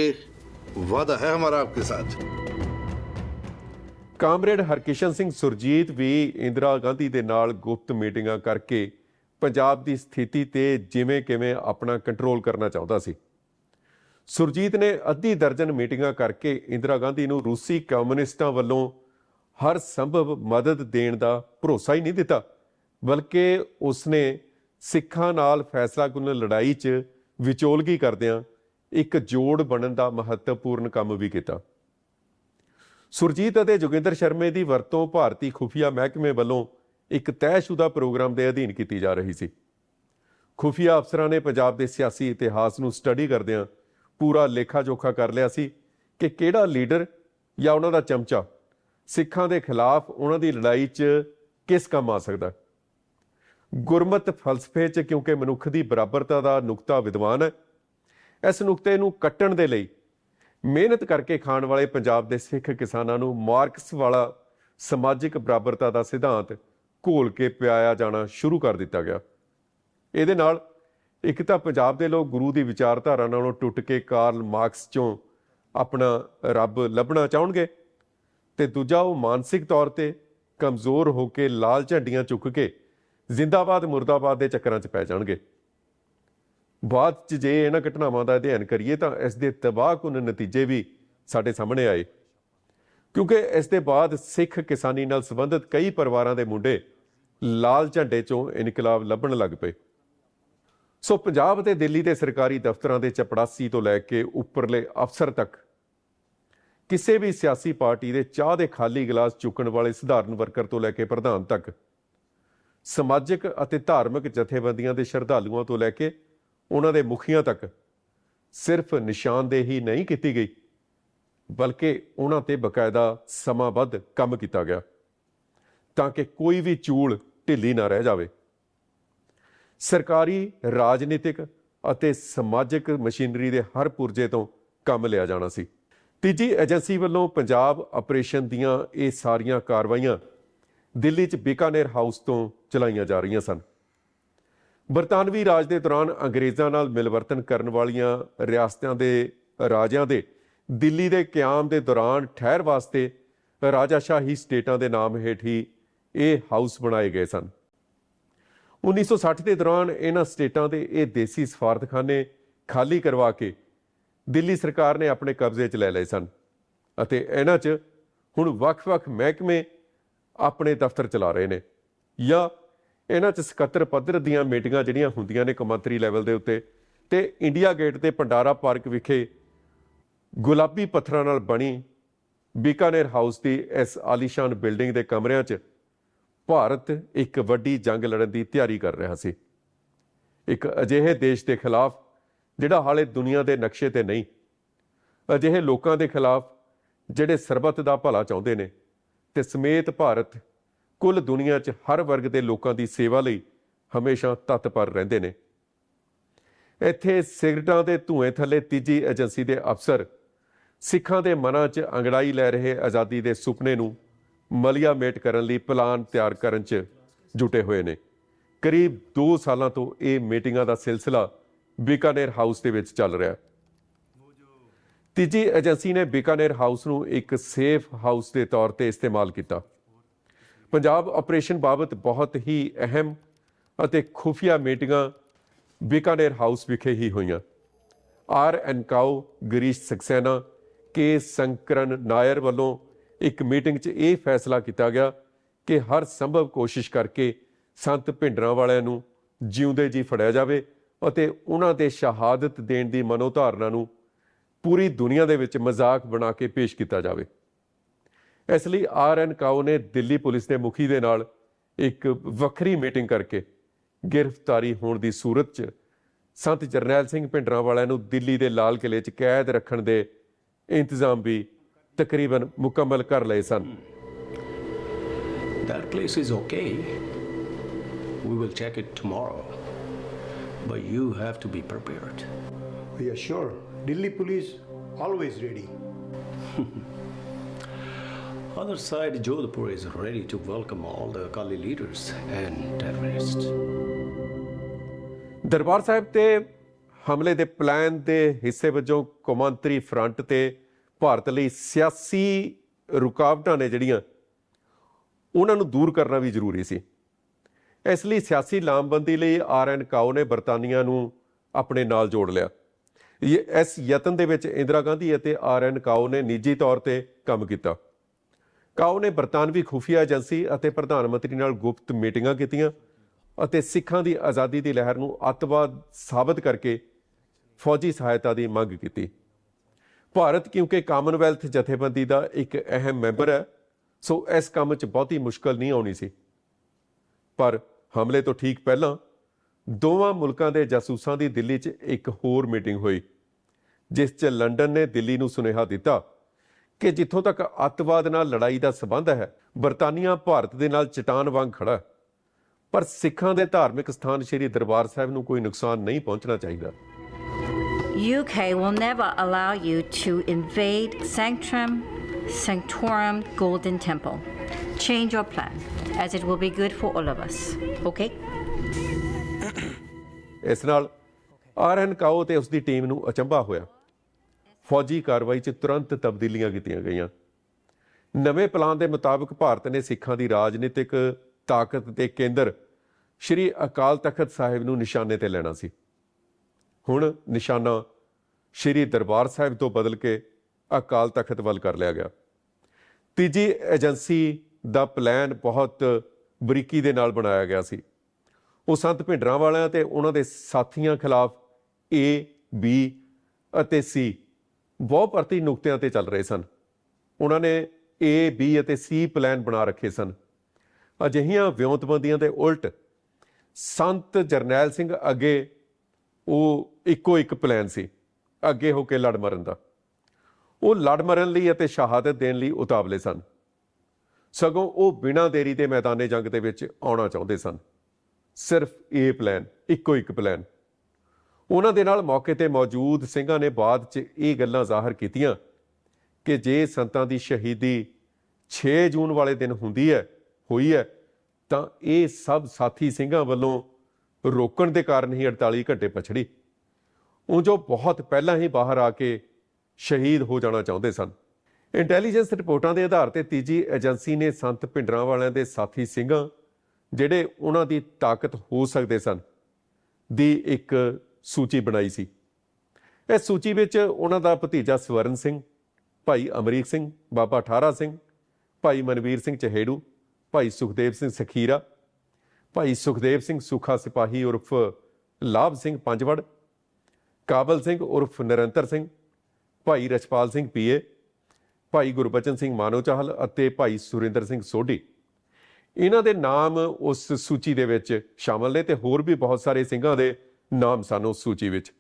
वादा है हमारा आपके साथ ਕਾਮਰੇਡ ਹਰਕਿਸ਼ਨ ਸਿੰਘ ਸੁਰਜੀਤ ਵੀ ਇੰਦਰਾ ਗਾਂਧੀ ਦੇ ਨਾਲ ਗੁਪਤ ਮੀਟਿੰਗਾਂ ਕਰਕੇ ਪੰਜਾਬ ਦੀ ਸਥਿਤੀ ਤੇ ਜਿਵੇਂ ਕਿਵੇਂ ਆਪਣਾ ਕੰਟਰੋਲ ਕਰਨਾ ਚਾਹੁੰਦਾ ਸੀ ਸੁਰਜੀਤ ਨੇ ਅੱਧੀ ਦਰਜਨ ਮੀਟਿੰਗਾਂ ਕਰਕੇ ਇੰਦਰਾ ਗਾਂਧੀ ਨੂੰ ਰੂਸੀ ਕਮਿਊਨਿਸਟਾਂ ਵੱਲੋਂ ਹਰ ਸੰਭਵ ਮਦਦ ਦੇਣ ਦਾ ਭਰੋਸਾ ਹੀ ਨਹੀਂ ਦਿੱਤਾ, ਬਲਕਿ ਉਸਨੇ ਸਿੱਖਾਂ ਨਾਲ ਫੈਸਲਾਕੁਨ ਲੜਾਈ 'ਚ ਵਿਚੋਲਗੀ ਕਰਦਿਆਂ ਇੱਕ ਜੋੜ ਬਣਨ ਦਾ ਮਹੱਤਵਪੂਰਨ ਕੰਮ ਵੀ ਕੀਤਾ। ਸੁਰਜੀਤ ਅਤੇ ਜੋਗਿੰਦਰ ਸ਼ਰਮੇ ਦੀ ਵਰਤੋਂ ਭਾਰਤੀ ਖੁਫੀਆ ਮਹਿਕਮੇ ਵੱਲੋਂ ਇੱਕ ਤੈਅਸ਼ੁਦਾ ਪ੍ਰੋਗਰਾਮ ਦੇ ਅਧੀਨ ਕੀਤੀ ਜਾ ਰਹੀ ਸੀ। ਖੁਫੀਆ ਅਫਸਰਾਂ ਨੇ ਪੰਜਾਬ ਦੇ ਸਿਆਸੀ ਇਤਿਹਾਸ ਨੂੰ ਸਟੱਡੀ ਕਰਦਿਆਂ ਪੂਰਾ ਲੇਖਾ ਜੋਖਾ ਕਰ ਲਿਆ ਸੀ ਕਿ ਕਿਹੜਾ ਲੀਡਰ ਜਾਂ ਉਹਨਾਂ ਦਾ ਚਮਚਾ ਸਿੱਖਾਂ ਦੇ ਖਿਲਾਫ ਉਹਨਾਂ ਦੀ ਲੜਾਈ 'ਚ ਕਿਸ ਕੰਮ ਆ ਸਕਦਾ? ਗੁਰਮਤ ਫਲਸਫੇ 'ਚ ਕਿਉਂਕਿ ਮਨੁੱਖ ਦੀ ਬਰਾਬਰਤਾ ਦਾ ਨੁਕਤਾ ਵਿਦਵਾਨ ਹੈ, ਇਸ ਨੁਕਤੇ ਨੂੰ ਕੱਟਣ ਦੇ ਲਈ ਮਿਹਨਤ ਕਰਕੇ ਖਾਣ ਵਾਲੇ ਪੰਜਾਬ ਦੇ ਸਿੱਖ ਕਿਸਾਨਾਂ ਨੂੰ ਮਾਰਕਸ ਵਾਲਾ ਸਮਾਜਿਕ ਬਰਾਬਰਤਾ ਦਾ ਸਿਧਾਂਤ ਘੋਲ ਕੇ ਪਿਆਇਆ ਜਾਣਾ ਸ਼ੁਰੂ ਕਰ ਦਿੱਤਾ ਗਿਆ। ਇਹਦੇ ਨਾਲ ਇੱਕ ਤਾਂ ਪੰਜਾਬ ਦੇ ਲੋਕ ਗੁਰੂ ਦੀ ਵਿਚਾਰਧਾਰਾ ਨਾਲੋਂ ਟੁੱਟ ਕੇ ਕਾਰਲ ਮਾਰਕਸ ਚੋਂ ਆਪਣਾ ਰੱਬ ਲੱਭਣਾ ਚਾਹਣਗੇ ਤੇ ਦੂਜਾ ਉਹ ਮਾਨਸਿਕ ਤੌਰ ਤੇ ਕਮਜ਼ੋਰ ਹੋ ਕੇ ਲਾਲ ਝੰਡੀਆਂ ਚੁੱਕ ਕੇ ਜ਼ਿੰਦਾਬਾਦ ਮੁਰਦਾਬਾਦ ਦੇ ਚੱਕਰਾਂ 'ਚ ਪੈ ਜਾਣਗੇ। ਬਾਅਦ 'ਚ ਜੇ ਇਹਨਾਂ ਘਟਨਾਵਾਂ ਦਾ ਅਧਿਐਨ ਕਰੀਏ ਤਾਂ ਇਸ ਦੇ ਤਬਾਹਕੁਨ ਨਤੀਜੇ ਵੀ ਸਾਡੇ ਸਾਹਮਣੇ ਆਏ। ਕਿਉਂਕਿ ਇਸ ਦੇ ਬਾਅਦ ਸਿੱਖ ਕਿਸਾਨੀ ਨਾਲ ਸੰਬੰਧਿਤ ਕਈ ਪਰਿਵਾਰਾਂ ਦੇ ਮੁੰਡੇ ਲਾਲ ਝੰਡੇ 'ਚੋਂ ਇਨਕਲਾਬ ਲੱਭਣ ਲੱਗ ਪਏ। ਸੋ ਪੰਜਾਬ ਅਤੇ ਦਿੱਲੀ ਦੇ ਸਰਕਾਰੀ ਦਫ਼ਤਰਾਂ ਦੇ ਚਪੜਾਸੀ ਤੋਂ ਲੈ ਕੇ ਉੱਪਰਲੇ ਅਫਸਰ ਤੱਕ ਕਿਸੇ ਵੀ ਸਿਆਸੀ ਪਾਰਟੀ ਦੇ ਚਾਹ ਦੇ ਖਾਲੀ ਗਲਾਸ ਚੁੱਕਣ ਵਾਲੇ ਸਧਾਰਨ ਵਰਕਰ ਤੋਂ ਲੈ ਕੇ ਪ੍ਰਧਾਨ ਤੱਕ, ਸਮਾਜਿਕ ਅਤੇ ਧਾਰਮਿਕ ਜਥੇਬੰਦੀਆਂ ਦੇ ਸ਼ਰਧਾਲੂਆਂ ਤੋਂ ਲੈ ਕੇ ਉਹਨਾਂ ਦੇ ਮੁਖੀਆਂ ਤੱਕ ਸਿਰਫ ਨਿਸ਼ਾਨਦੇਹੀ ਨਹੀਂ ਕੀਤੀ ਗਈ, ਬਲਕਿ ਉਹਨਾਂ ਤੇ ਬਕਾਇਦਾ ਸਮਾਂਬੱਧ ਕੰਮ ਕੀਤਾ ਗਿਆ, ਤਾਂ ਕਿ ਕੋਈ ਵੀ ਚੂਲ ਢਿੱਲੀ ਨਾ ਰਹਿ ਜਾਵੇ। ਸਰਕਾਰੀ, ਰਾਜਨੀਤਿਕ ਅਤੇ ਸਮਾਜਿਕ ਮਸ਼ੀਨਰੀ ਦੇ ਹਰ ਪੁਰਜੇ ਤੋਂ ਕੰਮ ਲਿਆ ਜਾਣਾ ਸੀ। ਤੀਜੀ ਏਜੰਸੀ ਵੱਲੋਂ ਪੰਜਾਬ ਆਪਰੇਸ਼ਨ ਦੀਆਂ ਇਹ ਸਾਰੀਆਂ ਕਾਰਵਾਈਆਂ ਦਿੱਲੀ 'ਚ ਬੀਕਾਨੇਰ ਹਾਊਸ ਤੋਂ ਚਲਾਈਆਂ ਜਾ ਰਹੀਆਂ ਸਨ। ਬਰਤਾਨਵੀ ਰਾਜ ਦੇ ਦੌਰਾਨ ਅੰਗਰੇਜ਼ਾਂ ਨਾਲ ਮਿਲਵਰਤਨ ਕਰਨ ਵਾਲੀਆਂ ਰਿਆਸਤਾਂ ਦੇ ਰਾਜਿਆਂ ਦੇ ਦਿੱਲੀ ਦੇ ਕਿਆਮ ਦੇ ਦੌਰਾਨ ਠਹਿਰ ਵਾਸਤੇ ਰਾਜਾਸ਼ਾਹੀ ਸਟੇਟਾਂ ਦੇ ਨਾਮ ਹੇਠ ਹੀ ਇਹ ਹਾਊਸ ਬਣਾਏ ਗਏ ਸਨ। 1960 ਦੇ ਦੌਰਾਨ ਇਹਨਾਂ ਸਟੇਟਾਂ ਦੇ ਇਹ ਦੇਸੀ ਸਫਾਰਤਖਾਨੇ ਖਾਲੀ ਕਰਵਾ ਕੇ ਦਿੱਲੀ ਸਰਕਾਰ ਨੇ ਆਪਣੇ ਕਬਜ਼ੇ 'ਚ ਲੈ ਲਏ ਸਨ ਅਤੇ ਇਹਨਾਂ 'ਚ ਹੁਣ ਵੱਖ-ਵੱਖ ਮਹਿਕਮੇ ਆਪਣੇ ਦਫ਼ਤਰ ਚਲਾ ਰਹੇ ਨੇ ਜਾਂ ਇਹਨਾਂ 'ਚ ਸਕੱਤਰ ਪੱਧਰ ਦੀਆਂ ਮੀਟਿੰਗਾਂ ਜਿਹੜੀਆਂ ਹੁੰਦੀਆਂ ਨੇ ਕੌਮਾਂਤਰੀ ਲੈਵਲ ਦੇ ਉੱਤੇ ਤੇ ਇੰਡੀਆ ਗੇਟ ਤੇ ਪੰਡਾਰਾ ਪਾਰਕ ਵਿਖੇ ਗੁਲਾਬੀ ਪੱਥਰਾਂ ਨਾਲ ਬਣੀ ਬੀਕਾਨੇਰ ਹਾਊਸ ਦੀ ਇਸ ਆਲੀਸ਼ਾਨ ਬਿਲਡਿੰਗ ਦੇ ਕਮਰਿਆਂ 'ਚ ਭਾਰਤ ਇੱਕ ਵੱਡੀ ਜੰਗ ਲੜਨ ਦੀ ਤਿਆਰੀ ਕਰ ਰਿਹਾ ਸੀ। ਇੱਕ ਅਜਿਹੇ ਦੇਸ਼ ਦੇ ਖਿਲਾਫ, ਜਿਹੜਾ ਹਾਲੇ ਦੁਨੀਆ ਦੇ ਨਕਸ਼ੇ ਤੇ ਨਹੀਂ, ਅਜਿਹੇ ਲੋਕਾਂ ਦੇ ਖਿਲਾਫ, ਜਿਹੜੇ ਸਰਬੱਤ ਦਾ ਭਲਾ ਚਾਹੁੰਦੇ ਨੇ ਤੇ ਸਮੇਤ ਭਾਰਤ, ਕੁੱਲ ਦੁਨੀਆ 'ਚ ਹਰ ਵਰਗ ਦੇ ਲੋਕਾਂ ਦੀ ਸੇਵਾ ਲਈ ਹਮੇਸ਼ਾ ਤਤਪਰ ਰਹਿੰਦੇ ਨੇ। ਇੱਥੇ ਸਿਗਰਟਾਂ ਦੇ ਧੂਏ ਥੱਲੇ ਤੀਜੀ ਏਜੰਸੀ ਦੇ ਅਫਸਰ, ਸਿੱਖਾਂ ਦੇ ਮਨਾਂ 'ਚ ਅੰਗੜਾਈ ਲੈ ਰਹੇ ਆਜ਼ਾਦੀ ਦੇ ਸੁਪਨੇ ਨੂੰ ਮਲੀਆ ਮੇਟ ਕਰਨ ਲਈ ਪਲਾਨ ਤਿਆਰ ਕਰਨ 'ਚ ਜੁਟੇ ਹੋਏ ਨੇ। ਕਰੀਬ 2 ਸਾਲਾਂ ਤੋਂ ਇਹ ਮੀਟਿੰਗਾਂ ਦਾ ਸਿਲਸਿਲਾ ਬੀਕਾਨੇਰ ਹਾਊਸ ਦੇ ਵਿੱਚ ਚੱਲ ਰਿਹਾ ਹੈ। ਤੀਜੀ ਏਜੰਸੀ ਨੇ ਬੀਕਾਨੇਰ ਹਾਊਸ ਨੂੰ ਇੱਕ ਸੇਫ ਹਾਊਸ ਦੇ ਤੌਰ ਤੇ ਇਸਤੇਮਾਲ ਕੀਤਾ। ਪੰਜਾਬ ਆਪਰੇਸ਼ਨ ਬਾਬਤ ਬਹੁਤ ਹੀ ਅਹਿਮ ਅਤੇ ਖੁਫੀਆ ਮੀਟਿੰਗਾਂ ਬੀਕਾਨੇਰ ਹਾਊਸ ਵਿਖੇ ਹੀ ਹੋਈਆਂ। R N Kao, Girish Saxena, K Sankaran Nair ਵੱਲੋਂ ਇੱਕ ਮੀਟਿੰਗ 'ਚ ਇਹ ਫੈਸਲਾ ਕੀਤਾ ਗਿਆ ਕਿ ਹਰ ਸੰਭਵ ਕੋਸ਼ਿਸ਼ ਕਰਕੇ ਸੰਤ ਭਿੰਡਰਾਂ ਵਾਲਿਆਂ ਨੂੰ ਜਿਉਂਦੇ ਜੀ ਫੜਿਆ ਜਾਵੇ ਅਤੇ ਉਹਨਾਂ ਦੇ ਸ਼ਹਾਦਤ ਦੇਣ ਦੀ ਮਨੋਧਾਰਨਾ ਨੂੰ ਪੂਰੀ ਦੁਨੀਆ ਦੇ ਵਿੱਚ ਮਜ਼ਾਕ ਬਣਾ ਕੇ ਪੇਸ਼ ਕੀਤਾ ਜਾਵੇ। ਇਸ ਲਈ ਆਰ ਐਨ ਕਾਓ ਨੇ ਦਿੱਲੀ ਪੁਲਿਸ ਦੇ ਮੁਖੀ ਦੇ ਨਾਲ ਇੱਕ ਵੱਖਰੀ ਮੀਟਿੰਗ ਕਰਕੇ ਗ੍ਰਿਫਤਾਰੀ ਹੋਣ ਦੀ ਸੂਰਤ 'ਚ ਸੰਤ ਜਰਨੈਲ ਸਿੰਘ ਭਿੰਡਰਾਂ ਵਾਲਿਆਂ ਨੂੰ ਦਿੱਲੀ ਦੇ ਲਾਲ ਕਿਲੇ 'ਚ ਕੈਦ ਰੱਖਣ ਦੇ ਇੰਤਜ਼ਾਮ ਵੀ ਤਕਰੀਬਨ ਮੁਕੰਮਲ ਕਰ ਲਏ ਸਨ That place is okay. We will check it tomorrow. But you have to be prepared. We are sure. Delhi police always ready. Other side, Jodhpur is ready to welcome all the Akali leaders and terrorists. Darbar Sahib ਤੇ ਹਮਲੇ ਦੇ plan ਦੇ ਹਿੱਸੇ ਵਜੋਂ ਕੌਮਾਂਤਰੀ front ਤੇ ਭਾਰਤ ਲਈ ਸਿਆਸੀ ਰੁਕਾਵਟਾਂ ਨੇ ਜਿਹੜੀਆਂ, ਉਹਨਾਂ ਨੂੰ ਦੂਰ ਕਰਨਾ ਵੀ ਜ਼ਰੂਰੀ ਸੀ। ਇਸ ਲਈ ਸਿਆਸੀ ਲਾਮਬੰਦੀ ਲਈ ਆਰ ਐਨ ਕਾਓ ਨੇ ਬਰਤਾਨੀਆ ਨੂੰ ਆਪਣੇ ਨਾਲ ਜੋੜ ਲਿਆ। ਇਹ ਇਸ ਯਤਨ ਦੇ ਵਿੱਚ ਇੰਦਰਾ ਗਾਂਧੀ ਅਤੇ ਆਰ ਐਨ ਕਾਓ ਨੇ ਨਿੱਜੀ ਤੌਰ ਤੇ ਕੰਮ ਕੀਤਾ। ਕਾਓ ਨੇ ਬਰਤਾਨਵੀ ਖੁਫੀਆ ਏਜੰਸੀ ਅਤੇ ਪ੍ਰਧਾਨ ਮੰਤਰੀ ਨਾਲ ਗੁਪਤ ਮੀਟਿੰਗਾਂ ਕੀਤੀਆਂ ਅਤੇ ਸਿੱਖਾਂ ਦੀ ਆਜ਼ਾਦੀ ਦੀ ਲਹਿਰ ਨੂੰ ਅੱਤਵਾਦ ਸਾਬਤ ਕਰਕੇ ਫੌਜੀ ਸਹਾਇਤਾ ਦੀ ਮੰਗ ਕੀਤੀ। ਭਾਰਤ ਕਿਉਂਕਿ ਕਾਮਨਵੈਲਥ ਜਥੇਬੰਦੀ ਦਾ ਇੱਕ ਅਹਿਮ ਮੈਂਬਰ ਹੈ, ਸੋ ਇਸ ਕੰਮ 'ਚ ਬਹੁਤੀ ਮੁਸ਼ਕਲ ਨਹੀਂ ਆਉਣੀ ਸੀ। ਪਰ ਹਮਲੇ ਤੋਂ ਠੀਕ ਪਹਿਲਾਂ ਦੋਵਾਂ ਮੁਲਕਾਂ ਦੇ ਜਾਸੂਸਾਂ ਦੀ ਦਿੱਲੀ 'ਚ ਇੱਕ ਹੋਰ ਮੀਟਿੰਗ ਹੋਈ, ਜਿਸ 'ਚ ਲੰਡਨ ਨੇ ਦਿੱਲੀ ਨੂੰ ਸੁਨੇਹਾ ਦਿੱਤਾ ਕਿ ਜਿੱਥੋਂ ਤੱਕ ਅੱਤਵਾਦ ਨਾਲ ਲੜਾਈ ਦਾ ਸਬੰਧ ਹੈ, ਬਰਤਾਨੀਆ ਭਾਰਤ ਦੇ ਨਾਲ ਚਟਾਨ ਵਾਂਗ ਖੜਾ ਪਰ ਸਿੱਖਾਂ ਦੇ ਧਾਰਮਿਕ ਸਥਾਨ ਸ੍ਰੀ ਦਰਬਾਰ ਸਾਹਿਬ ਨੂੰ ਕੋਈ ਨੁਕਸਾਨ ਨਹੀਂ ਪਹੁੰਚਣਾ ਚਾਹੀਦਾ। UK will never allow you to invade Sanctum Sanctorum Golden Temple. change your plan, as it will be good for all of us. Okay? ਇਸ ਨਾਲ ਆਰਐਨ ਕਾਓ ਤੇ ਉਸ ਦੀ ਟੀਮ ਨੂੰ ਅਚੰਭਾ ਹੋਇਆ ਫੌਜੀ ਕਾਰਵਾਈ 'ਚ ਤੁਰੰਤ ਤਬਦੀਲੀਆਂ ਕੀਤੀਆਂ ਗਈਆਂ ਨਵੇਂ ਪਲਾਨ ਦੇ ਮੁਤਾਬਕ ਭਾਰਤ ਨੇ ਸਿੱਖਾਂ ਦੀ ਰਾਜਨੀਤਿਕ ਤਾਕਤ ਤੇ ਕੇਂਦਰ ਸ਼੍ਰੀ ਅਕਾਲ ਤਖਤ ਸਾਹਿਬ ਨੂੰ ਨਿਸ਼ਾਨੇ ਤੇ ਲੈਣਾ ਸੀ ਹੁਣ ਨਿਸ਼ਾਨਾ ਸ਼੍ਰੀ ਦਰਬਾਰ ਸਾਹਿਬ ਤੋਂ ਬਦਲ ਕੇ ਅਕਾਲ ਤਖਤ ਵੱਲ ਕਰ ਲਿਆ ਗਿਆ। ਤੀਜੀ ਏਜੰਸੀ ਦਾ ਪਲਾਨ ਬਹੁਤ ਬਰੀਕੀ ਦੇ ਨਾਲ ਬਣਾਇਆ ਗਿਆ ਸੀ। ਉਹ ਸੰਤ ਭਿੰਡਰਾਂ ਵਾਲਿਆਂ ਤੇ ਉਹਨਾਂ ਦੇ ਸਾਥੀਆਂ ਖਿਲਾਫ A, B ਅਤੇ C ਬਹੁ ਪਰਤੀ ਨੁਕਤਿਆਂ ਤੇ ਚੱਲ ਰਹੇ ਸਨ। ਉਹਨਾਂ ਨੇ A, B ਅਤੇ C ਪਲਾਨ ਬਣਾ ਰੱਖੇ ਸਨ। ਅਜਿਹੀਆਂ ਵਿਉਂਤਬੰਦੀਆਂ ਦੇ ਉਲਟ ਸੰਤ ਜਰਨੈਲ ਸਿੰਘ ਅੱਗੇ ਉਹ ਇੱਕੋ ਇੱਕ ਪਲਾਨ ਸੀ, ਅੱਗੇ ਹੋ ਕੇ ਲੜ ਮਰਨ ਦਾ। ਉਹ ਲੜ ਮਰਨ ਲਈ ਅਤੇ ਸ਼ਹਾਦਤ ਦੇਣ ਲਈ ਉਤਾਵਲੇ ਸਨ। ਸਗੋਂ ਉਹ ਬਿਨਾਂ ਦੇਰੀ ਦੇ ਮੈਦਾਨੇ ਜੰਗ ਦੇ ਵਿੱਚ ਆਉਣਾ ਚਾਹੁੰਦੇ ਸਨ। ਸਿਰਫ ਇਹ ਪਲਾਨ ਇੱਕੋ ਇੱਕ ਪਲਾਨ ਉਹਨਾਂ ਦੇ ਨਾਲ ਮੌਕੇ ਤੇ ਮੌਜੂਦ ਸਿੰਘਾਂ ਨੇ ਬਾਅਦ 'ਚ ਇਹ ਗੱਲਾਂ ਜ਼ਾਹਰ ਕੀਤੀਆਂ ਕਿ ਜੇ ਸੰਤਾਂ ਦੀ ਸ਼ਹੀਦੀ 6 ਜੂਨ ਵਾਲੇ ਦਿਨ ਹੁੰਦੀ ਹੈ, ਹੋਈ ਹੈ, ਤਾਂ ਇਹ ਸਭ ਸਾਥੀ ਸਿੰਘਾਂ ਵੱਲੋਂ ਰੋਕਣ ਦੇ ਕਾਰਨ ਹੀ 48 ਘੰਟੇ ਪਛੜੀ। ਉਹ ਜੋ ਬਹੁਤ ਪਹਿਲਾਂ ਹੀ ਬਾਹਰ ਆ ਕੇ ਸ਼ਹੀਦ ਹੋ ਜਾਣਾ ਚਾਹੁੰਦੇ ਸਨ। ਇੰਟੈਲੀਜੈਂਸ ਰਿਪੋਰਟਾਂ ਦੇ ਆਧਾਰ ਤੇ ਤੀਜੀ ਏਜੰਸੀ ਨੇ ਸੰਤ ਭਿੰਡਰਾਂ ਵਾਲਿਆਂ ਦੇ ਸਾਥੀ ਸਿੰਘਾਂ, ਜਿਹੜੇ ਉਹਨਾਂ ਦੀ ਤਾਕਤ ਹੋ ਸਕਦੇ ਸਨ, ਦੀ ਇੱਕ ਸੂਚੀ ਬਣਾਈ ਸੀ। ਇਸ ਸੂਚੀ ਵਿੱਚ ਉਹਨਾਂ ਦਾ ਭਤੀਜਾ ਸਵਰਨ ਸਿੰਘ, ਭਾਈ ਅਮਰੀਕ ਸਿੰਘ, ਬਾਬਾ ਠਾਰਾ ਸਿੰਘ, ਭਾਈ ਮਨਵੀਰ ਸਿੰਘ ਚਹੇੜੂ, ਭਾਈ ਸੁਖਦੇਵ ਸਿੰਘ ਸਖੀਰਾ ਭਾਈ ਸੁਖਦੇਵ ਸਿੰਘ ਸੁਖਾ ਸਿਪਾਹੀ ਉਰਫ ਲਾਭ ਸਿੰਘ ਪੰਜਵੜ, ਕਾਬਲ ਸਿੰਘ ਉਰਫ ਨਿਰੰਤਰ ਸਿੰਘ, ਭਾਈ ਰਛਪਾਲ ਸਿੰਘ ਪੀਏ, ਭਾਈ ਗੁਰਬਚਨ ਸਿੰਘ ਮਾਨੋ ਚਾਹਲ ਅਤੇ ਭਾਈ ਸੁਰਿੰਦਰ ਸਿੰਘ ਸੋਢੀ। ਇਹਨਾਂ ਦੇ ਨਾਮ ਉਸ ਸੂਚੀ ਦੇ ਵਿੱਚ ਸ਼ਾਮਲ ਨੇ ਤੇ ਹੋਰ ਵੀ ਬਹੁਤ ਸਾਰੇ ਸਿੰਘਾਂ ਦੇ ਨਾਮ ਸਨ ਉਸ ਸੂਚੀ ਵਿੱਚ।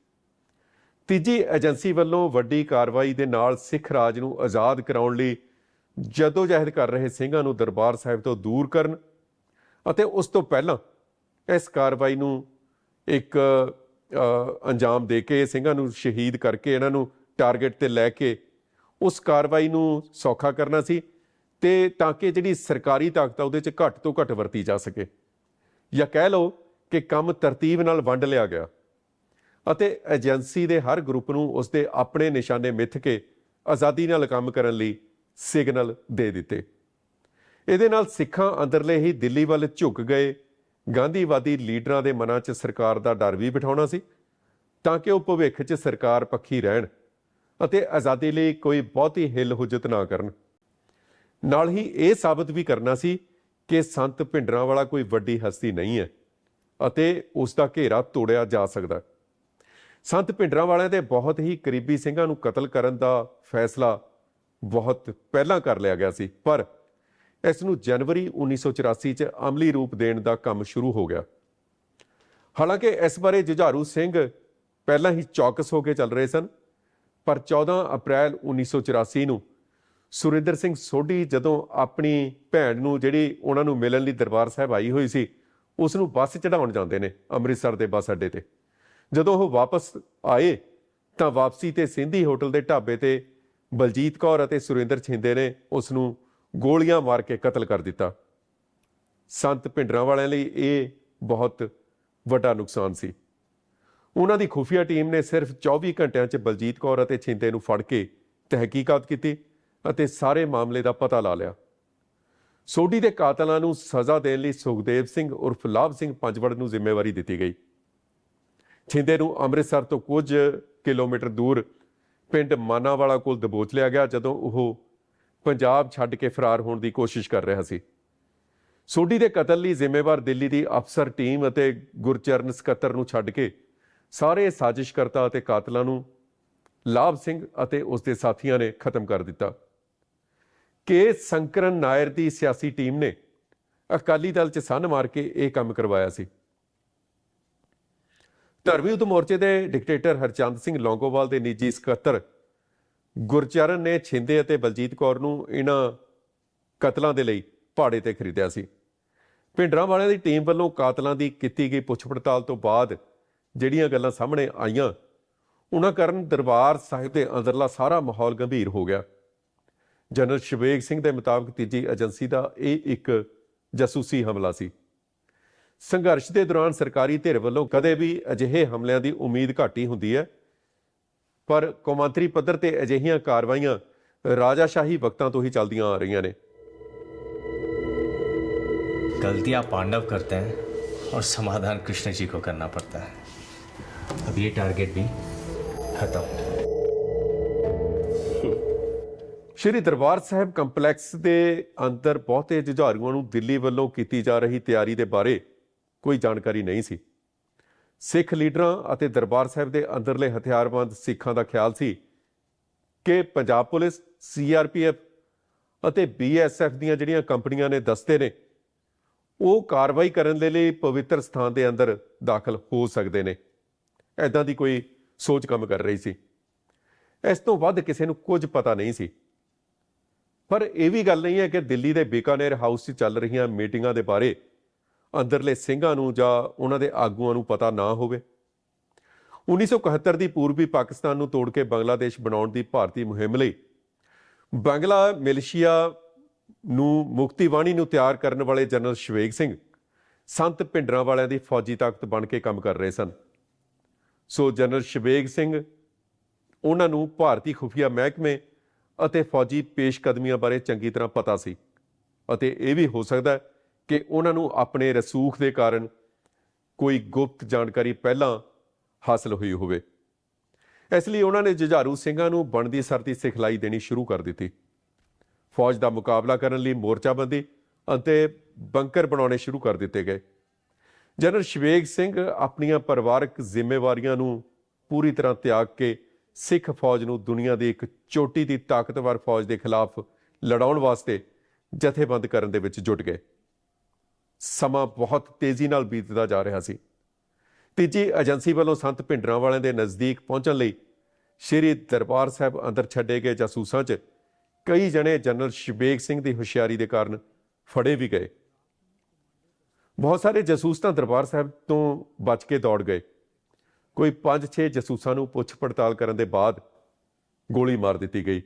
ਤੀਜੀ ਏਜੰਸੀ ਵੱਲੋਂ ਵੱਡੀ ਕਾਰਵਾਈ ਦੇ ਨਾਲ ਸਿੱਖ ਰਾਜ ਨੂੰ ਆਜ਼ਾਦ ਕਰਾਉਣ ਲਈ ਜਦੋਜਹਿਦ ਕਰ ਰਹੇ ਸਿੰਘਾਂ ਨੂੰ ਦਰਬਾਰ ਸਾਹਿਬ ਤੋਂ ਦੂਰ ਕਰਨ ਅਤੇ ਉਸ ਤੋਂ ਪਹਿਲਾਂ ਇਸ ਕਾਰਵਾਈ ਨੂੰ ਇੱਕ ਅੰਜਾਮ ਦੇ ਕੇ ਸਿੰਘਾਂ ਨੂੰ ਸ਼ਹੀਦ ਕਰਕੇ ਇਹਨਾਂ ਨੂੰ ਟਾਰਗੇਟ ਤੇ ਲੈ ਕੇ ਉਸ ਕਾਰਵਾਈ ਨੂੰ ਸੌਖਾ ਕਰਨਾ ਸੀ ਤੇ ਤਾਂ ਕਿ ਜਿਹੜੀ ਸਰਕਾਰੀ ਤਾਕਤ ਆ ਉਹਦੇ 'ਚ ਘੱਟ ਤੋਂ ਘੱਟ ਵਰਤੀ ਜਾ ਸਕੇ। ਜਾਂ ਕਹਿ ਲਓ ਕਿ ਕੰਮ ਤਰਤੀਬ ਨਾਲ ਵੰਡ ਲਿਆ ਗਿਆ ਅਤੇ ਏਜੰਸੀ ਦੇ ਹਰ ਗਰੁੱਪ ਨੂੰ ਉਸਦੇ ਆਪਣੇ ਨਿਸ਼ਾਨੇ ਮਿੱਥ ਕੇ ਆਜ਼ਾਦੀ ਨਾਲ ਕੰਮ ਕਰਨ ਲਈ ਸਿਗਨਲ ਦੇ ਦਿੱਤੇ। ਇਹਦੇ ਨਾਲ ਸਿੱਖਾਂ ਅੰਦਰਲੇ ਹੀ ਦਿੱਲੀ ਵੱਲ ਝੁਕ ਗਏ। ਗਾਂਧੀਵਾਦੀ ਲੀਡਰਾਂ ਦੇ ਮਨਾਂ 'ਚ ਸਰਕਾਰ ਦਾ ਡਰ ਵੀ ਬਿਠਾਉਣਾ ਸੀ, ਤਾਂ ਕਿ ਉਹ ਭਵਿੱਖ 'ਚ ਸਰਕਾਰ ਪੱਖੀ ਰਹਿਣ ਅਤੇ ਆਜ਼ਾਦੀ ਲਈ ਕੋਈ ਬਹੁਤੀ ਹਿੱਲ ਹੁਜਤ ਨਾ ਕਰਨ। ਨਾਲ ਹੀ ਇਹ ਸਾਬਤ ਵੀ ਕਰਨਾ ਸੀ ਕਿ ਸੰਤ ਭਿੰਡਰਾਂ ਵਾਲਾ ਕੋਈ ਵੱਡੀ ਹਸਤੀ ਨਹੀਂ ਹੈ ਅਤੇ ਉਸ ਦਾ ਘੇਰਾ ਤੋੜਿਆ ਜਾ ਸਕਦਾ। ਸੰਤ ਭਿੰਡਰਾਂ ਵਾਲਿਆਂ ਦੇ ਬਹੁਤ ਹੀ ਕਰੀਬੀ ਸਿੰਘਾਂ ਨੂੰ ਕਤਲ ਕਰਨ ਦਾ ਫੈਸਲਾ ਬਹੁਤ ਪਹਿਲਾਂ ਕਰ ਲਿਆ ਗਿਆ ਸੀ, ਪਰ ਇਸ ਨੂੰ ਜਨਵਰੀ 1984 ਚ ਅਮਲੀ ਰੂਪ ਦੇਣ ਦਾ ਕੰਮ ਸ਼ੁਰੂ ਹੋ ਗਿਆ। ਹਾਲਾਂਕਿ ਇਸ ਬਾਰੇ ਜੁਝਾਰੂ ਸਿੰਘ ਪਹਿਲਾਂ ਹੀ ਚੌਕਸ ਹੋ ਕੇ ਚੱਲ ਰਹੇ ਸਨ, ਪਰ 14 ਅਪ੍ਰੈਲ 1984 ਨੂੰ ਸੁਰਿੰਦਰ ਸਿੰਘ ਸੋਢੀ ਜਦੋਂ ਆਪਣੀ ਭੈਣ ਨੂੰ ਜਿਹੜੀ ਉਹਨਾਂ ਨੂੰ ਮਿਲਣ ਲਈ ਦਰਬਾਰ ਸਾਹਿਬ ਆਈ ਹੋਈ ਸੀ, ਉਸ ਨੂੰ ਬੱਸ ਚੜਾਉਣ ਜਾਂਦੇ ਨੇ ਅੰਮ੍ਰਿਤਸਰ ਦੇ ਬੱਸ ਅੱਡੇ ਤੇ। ਜਦੋਂ ਉਹ ਵਾਪਸ ਆਏ ਤਾਂ ਵਾਪਸੀ ਤੇ ਸਿੰਧੀ ਹੋਟਲ ਦੇ ਢਾਬੇ ਤੇ ਬਲਜੀਤ ਕੌਰ ਅਤੇ ਸੁਰਿੰਦਰ ਛਿੰਦੇ ਨੇ ਉਸ ਨੂੰ ਗੋਲੀਆਂ ਮਾਰ ਕੇ ਕਤਲ ਕਰ ਦਿੱਤਾ। ਸੰਤ ਭਿੰਡਰਾਂ ਵਾਲਿਆਂ ਲਈ ਇਹ ਬਹੁਤ ਵੱਡਾ ਨੁਕਸਾਨ ਸੀ। ਉਹਨਾਂ ਦੀ ਖੁਫੀਆ ਟੀਮ ਨੇ ਸਿਰਫ 24 ਘੰਟਿਆਂ 'ਚ ਬਲਜੀਤ ਕੌਰ ਅਤੇ ਛਿੰਦੇ ਨੂੰ ਫੜ ਕੇ ਤਹਿਕੀਕਾਤ ਕੀਤੀ ਅਤੇ ਸਾਰੇ ਮਾਮਲੇ ਦਾ ਪਤਾ ਲਾ ਲਿਆ। ਸੋਢੀ ਦੇ ਕਾਤਲਾਂ ਨੂੰ ਸਜ਼ਾ ਦੇਣ ਲਈ ਸੁਖਦੇਵ ਸਿੰਘ ਉਰਫ ਲਾਭ ਸਿੰਘ ਪੰਜਵੜ ਨੂੰ ਜ਼ਿੰਮੇਵਾਰੀ ਦਿੱਤੀ ਗਈ। ਛਿੰਦੇ ਨੂੰ ਅੰਮ੍ਰਿਤਸਰ ਤੋਂ ਕੁਝ ਕਿਲੋਮੀਟਰ ਦੂਰ ਪਿੰਡ ਮਾਨਾਵਾਲਾ ਕੋਲ ਦਬੋਚ ਲਿਆ ਗਿਆ, ਜਦੋਂ ਉਹ ਪੰਜਾਬ ਛੱਡ ਕੇ ਫਰਾਰ ਹੋਣ ਦੀ ਕੋਸ਼ਿਸ਼ ਕਰ ਰਿਹਾ ਸੀ। ਸੋਢੀ ਦੇ ਕਤਲ ਲਈ ਜ਼ਿੰਮੇਵਾਰ ਦਿੱਲੀ ਦੀ ਅਫਸਰ ਟੀਮ ਅਤੇ ਗੁਰਚਰਨ ਸਕੱਤਰ ਨੂੰ ਛੱਡ ਕੇ ਸਾਰੇ ਸਾਜ਼ਿਸ਼ਕਰਤਾ ਅਤੇ ਕਾਤਲਾਂ ਨੂੰ ਲਾਭ ਸਿੰਘ ਅਤੇ ਉਸ ਦੇ ਸਾਥੀਆਂ ਨੇ ਖਤਮ ਕਰ ਦਿੱਤਾ। ਕੇ ਸੰਕਰਨ ਨਾਇਰ ਦੀ ਸਿਆਸੀ ਟੀਮ ਨੇ ਅਕਾਲੀ ਦਲ 'ਚ ਸੰਨ ਮਾਰ ਕੇ ਇਹ ਕੰਮ ਕਰਵਾਇਆ ਸੀ। ਧਰਮਯੁੱਧ ਮੋਰਚੇ ਦੇ ਡਿਕਟੇਟਰ ਹਰਚੰਦ ਸਿੰਘ ਲੌਂਗੋਵਾਲ ਦੇ ਨਿੱਜੀ ਸਕੱਤਰ ਗੁਰਚਰਨ ਨੇ ਛਿੰਦੇ ਅਤੇ ਬਲਜੀਤ ਕੌਰ ਨੂੰ ਇਹਨਾਂ ਕਤਲਾਂ ਦੇ ਲਈ ਭਾੜੇ ਤੇ ਖਰੀਦਿਆ ਸੀ। ਭਿੰਡਰਾਂ ਵਾਲਿਆਂ ਦੀ ਟੀਮ ਵੱਲੋਂ ਕਾਤਲਾਂ ਦੀ ਕੀਤੀ ਗਈ ਪੁੱਛ ਪੜਤਾਲ ਤੋਂ ਬਾਅਦ ਜਿਹੜੀਆਂ ਗੱਲਾਂ ਸਾਹਮਣੇ ਆਈਆਂ, ਉਹਨਾਂ ਕਾਰਨ ਦਰਬਾਰ ਸਾਹਿਬ ਦੇ ਅੰਦਰਲਾ ਸਾਰਾ ਮਾਹੌਲ ਗੰਭੀਰ ਹੋ ਗਿਆ। ਜਨਰਲ ਸ਼ਵੇਗ ਸਿੰਘ ਦੇ ਮੁਤਾਬਕ ਤੀਜੀ ਏਜੰਸੀ ਦਾ ਇਹ ਇੱਕ ਜਾਸੂਸੀ ਹਮਲਾ ਸੀ। ਸੰਘਰਸ਼ ਦੇ ਦੌਰਾਨ ਸਰਕਾਰੀ ਧਿਰ ਵੱਲੋਂ ਕਦੇ ਵੀ ਅਜਿਹੇ ਹਮਲਿਆਂ ਦੀ ਉਮੀਦ ਘਾਟੀ ਹੁੰਦੀ ਹੈ। ਪਰ ਕੌਮਾਂਤਰੀ ਪੱਧਰ ਤੇ ਅਜਿਹੀਆਂ ਕਾਰਵਾਈਆਂ ਰਾਜਾਸ਼ਾਹੀ ਵਕਤਾਂ ਤੋਂ ਹੀ ਚੱਲਦੀਆਂ ਆ ਰਹੀਆਂ ਨੇ गलतियां पांडव करते हैं और समाधान कृष्ण जी को करना पड़ता है अब ये टारगेट भी खत्म ਸ਼੍ਰੀ ਦਰਬਾਰ ਸਾਹਿਬ ਕੰਪਲੈਕਸ ਦੇ ਅੰਦਰ ਬਹੁਤੇ ਜੁਝਾਰੂਆਂ ਨੂੰ ਦਿੱਲੀ ਵੱਲੋਂ ਕੀਤੀ ਜਾ ਰਹੀ ਤਿਆਰੀ ਦੇ ਬਾਰੇ ਕੋਈ ਜਾਣਕਾਰੀ ਨਹੀਂ ਸੀ ਸਿੱਖ ਲੀਡਰਾਂ ਅਤੇ ਦਰਬਾਰ ਸਾਹਿਬ ਦੇ ਅੰਦਰਲੇ ਹਥਿਆਰਬੰਦ ਸਿੱਖਾਂ ਦਾ ਖਿਆਲ ਸੀ ਕਿ ਪੰਜਾਬ ਪੁਲਿਸ ਸੀਆਰਪੀਐਫ ਅਤੇ ਬੀਐਸਐਫ ਦੀਆਂ ਜਿਹੜੀਆਂ ਕੰਪਨੀਆਂ ਨੇ ਦਸਤੇ ਨੇ, ਉਹ ਕਾਰਵਾਈ ਕਰਨ ਦੇ ਲਈ ਪਵਿੱਤਰ ਸਥਾਨ ਦੇ ਅੰਦਰ ਦਾਖਲ ਹੋ ਸਕਦੇ ਨੇ। ਐਦਾਂ ਦੀ ਕੋਈ ਸੋਚ ਕੰਮ ਕਰ ਰਹੀ ਸੀ। ਇਸ ਤੋਂ ਵੱਧ ਕਿਸੇ ਨੂੰ ਕੁਝ ਪਤਾ ਨਹੀਂ ਸੀ। ਪਰ ਇਹ ਵੀ ਗੱਲ ਨਹੀਂ ਹੈ ਕਿ ਦਿੱਲੀ ਦੇ ਬੀਕਾਨੇਰ ਹਾਊਸ 'ਚ ਚੱਲ ਰਹੀਆਂ ਮੀਟਿੰਗਾਂ ਦੇ ਬਾਰੇ ਅੰਦਰਲੇ ਸਿੰਘਾਂ ਨੂੰ ਜਾਂ ਉਹਨਾਂ ਦੇ ਆਗੂਆਂ ਨੂੰ ਪਤਾ ਨਾ ਹੋਵੇ। 1971 ਦੀ ਪੂਰਬੀ ਪਾਕਿਸਤਾਨ ਨੂੰ ਤੋੜ ਕੇ ਬੰਗਲਾਦੇਸ਼ ਬਣਾਉਣ ਦੀ ਭਾਰਤੀ ਮੁਹਿੰਮ ਲਈ ਬੰਗਲਾ, ਮਿਲਸ਼ੀਆ ਨੂੰ ਮੁਕਤੀ ਵਾਣੀ ਨੂੰ ਤਿਆਰ ਕਰਨ ਵਾਲੇ ਜਨਰਲ ਸ਼ਵੇਗ ਸਿੰਘ ਸੰਤ ਭਿੰਡਰਾਂ ਵਾਲਿਆਂ ਦੀ ਫੌਜੀ ਤਾਕਤ ਬਣ ਕੇ ਕੰਮ ਕਰ ਰਹੇ ਸਨ। ਸੋ ਜਨਰਲ ਸ਼ਵੇਗ ਸਿੰਘ ਉਹਨਾਂ ਨੂੰ ਭਾਰਤੀ ਖੁਫੀਆ ਮਹਿਕਮੇ ਅਤੇ ਫੌਜੀ ਪੇਸ਼ਕਦਮੀਆਂ ਬਾਰੇ ਚੰਗੀ ਤਰ੍ਹਾਂ ਪਤਾ ਸੀ ਅਤੇ ਇਹ ਵੀ ਹੋ ਸਕਦਾ ਹੈ ਕਿ ਉਹਨਾਂ ਨੂੰ ਆਪਣੇ ਰਸੂਖ ਦੇ ਕਾਰਨ ਕੋਈ ਗੁਪਤ ਜਾਣਕਾਰੀ ਪਹਿਲਾਂ ਹਾਸਲ ਹੋਈ ਹੋਵੇ। ਇਸ ਲਈ ਉਹਨਾਂ ਨੇ ਜੁਝਾਰੂ ਸਿੰਘਾਂ ਨੂੰ ਬਣਦੀ ਸਰਦੀ ਸਿਖਲਾਈ ਦੇਣੀ ਸ਼ੁਰੂ ਕਰ ਦਿੱਤੀ। ਫੌਜ ਦਾ ਮੁਕਾਬਲਾ ਕਰਨ ਲਈ ਮੋਰਚਾਬੰਦੀ ਅਤੇ ਬੰਕਰ ਬਣਾਉਣੇ ਸ਼ੁਰੂ ਕਰ ਦਿੱਤੇ ਗਏ। ਜਨਰਲ ਸ਼ਵੇਗ ਸਿੰਘ ਆਪਣੀਆਂ ਪਰਿਵਾਰਕ ਜ਼ਿੰਮੇਵਾਰੀਆਂ ਨੂੰ ਪੂਰੀ ਤਰ੍ਹਾਂ ਤਿਆਗ ਕੇ ਸਿੱਖ ਫੌਜ ਨੂੰ ਦੁਨੀਆ ਦੀ ਇੱਕ ਚੋਟੀ ਦੀ ਤਾਕਤਵਰ ਫੌਜ ਦੇ ਖਿਲਾਫ ਲੜਾਉਣ ਵਾਸਤੇ ਜਥੇਬੰਦ ਕਰਨ ਦੇ ਵਿੱਚ ਜੁਟ ਗਏ। ਸਮਾਂ ਬਹੁਤ ਤੇਜ਼ੀ ਨਾਲ ਬੀਤਦਾ ਜਾ ਰਿਹਾ ਸੀ। ਤੀਜੀ ਏਜੰਸੀ ਵੱਲੋਂ ਸੰਤ ਭਿੰਡਰਾਂ ਵਾਲਿਆਂ ਦੇ ਨਜ਼ਦੀਕ ਪਹੁੰਚਣ ਲਈ ਸ਼੍ਰੀ ਦਰਬਾਰ ਸਾਹਿਬ ਅੰਦਰ ਛੱਡੇ ਗਏ ਜਾਸੂਸਾਂ 'ਚ ਕਈ ਜਣੇ ਜਨਰਲ ਸ਼ਬੇਗ ਸਿੰਘ ਦੀ ਹੁਸ਼ਿਆਰੀ ਦੇ ਕਾਰਨ ਫੜੇ ਵੀ ਗਏ। ਬਹੁਤ ਸਾਰੇ ਜਾਸੂਸ ਤਾਂ ਦਰਬਾਰ ਸਾਹਿਬ ਤੋਂ ਬਚ ਕੇ ਦੌੜ ਗਏ। ਕੋਈ 5-6 ਜਾਸੂਸਾਂ ਨੂੰ ਪੁੱਛ ਪੜਤਾਲ ਕਰਨ ਦੇ ਬਾਅਦ ਗੋਲੀ ਮਾਰ ਦਿੱਤੀ ਗਈ।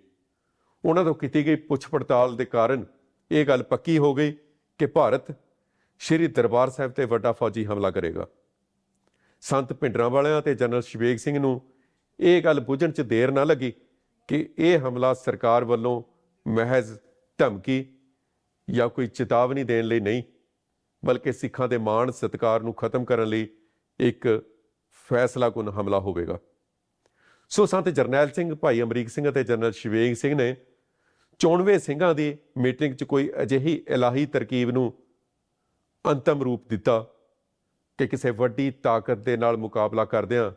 ਉਹਨਾਂ ਤੋਂ ਕੀਤੀ ਗਈ ਪੁੱਛ ਪੜਤਾਲ ਦੇ ਕਾਰਨ ਇਹ ਗੱਲ ਪੱਕੀ ਹੋ ਗਈ ਕਿ ਭਾਰਤ ਸ਼੍ਰੀ ਦਰਬਾਰ ਸਾਹਿਬ ਤੇ ਵੱਡਾ ਫੌਜੀ ਹਮਲਾ ਕਰੇਗਾ। ਸੰਤ ਭਿੰਡਰਾਂ ਵਾਲਿਆਂ ਤੇ ਜਨਰਲ ਸ਼ਵੇਗ ਸਿੰਘ ਨੂੰ ਇਹ ਗੱਲ ਬੁੱਝਣ 'ਚ ਦੇਰ ਨਾ ਲੱਗੀ ਕਿ ਇਹ ਹਮਲਾ ਸਰਕਾਰ ਵੱਲੋਂ ਮਹਿਜ਼ ਧਮਕੀ ਜਾਂ ਕੋਈ ਚੇਤਾਵਨੀ ਦੇਣ ਲਈ ਨਹੀਂ, ਬਲਕਿ ਸਿੱਖਾਂ ਦੇ ਮਾਣ ਸਤਿਕਾਰ ਨੂੰ ਖਤਮ ਕਰਨ ਲਈ ਇੱਕ ਫੈਸਲਾਕੁਨ ਹਮਲਾ ਹੋਵੇਗਾ। ਸੋ ਸੰਤ ਜਰਨੈਲ ਸਿੰਘ, ਭਾਈ ਅਮਰੀਕ ਸਿੰਘ ਅਤੇ ਜਨਰਲ ਸ਼ਵੇਗ ਸਿੰਘ ਨੇ ਚੋਣਵੇਂ ਸਿੰਘਾਂ ਦੀ ਮੀਟਿੰਗ 'ਚ ਕੋਈ ਅਜਿਹੀ ਇਲਾਹੀ ਤਰਕੀਬ ਨੂੰ ਅੰਤਮ ਰੂਪ ਦਿੱਤਾ ਕਿ ਕਿਸੇ ਵੱਡੀ ਤਾਕਤ ਦੇ ਨਾਲ ਮੁਕਾਬਲਾ ਕਰਦਿਆਂ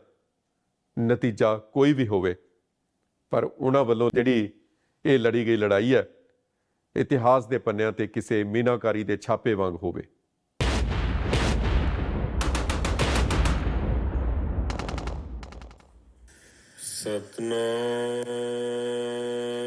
ਨਤੀਜਾ ਕੋਈ ਵੀ ਹੋਵੇ। ਪਰ ਉਹਨਾਂ ਵੱਲੋਂ ਜਿਹੜੀ ਇਹ ਲੜੀ ਗਈ ਲੜਾਈ ਹੈ, ਇਤਿਹਾਸ ਦੇ ਪੰਨਿਆਂ ਤੇ ਕਿਸੇ ਮੀਨਾਕਾਰੀ ਦੇ ਛਾਪੇ ਵਾਂਗ ਹੋਵੇ। ਸਤਨਾਮ।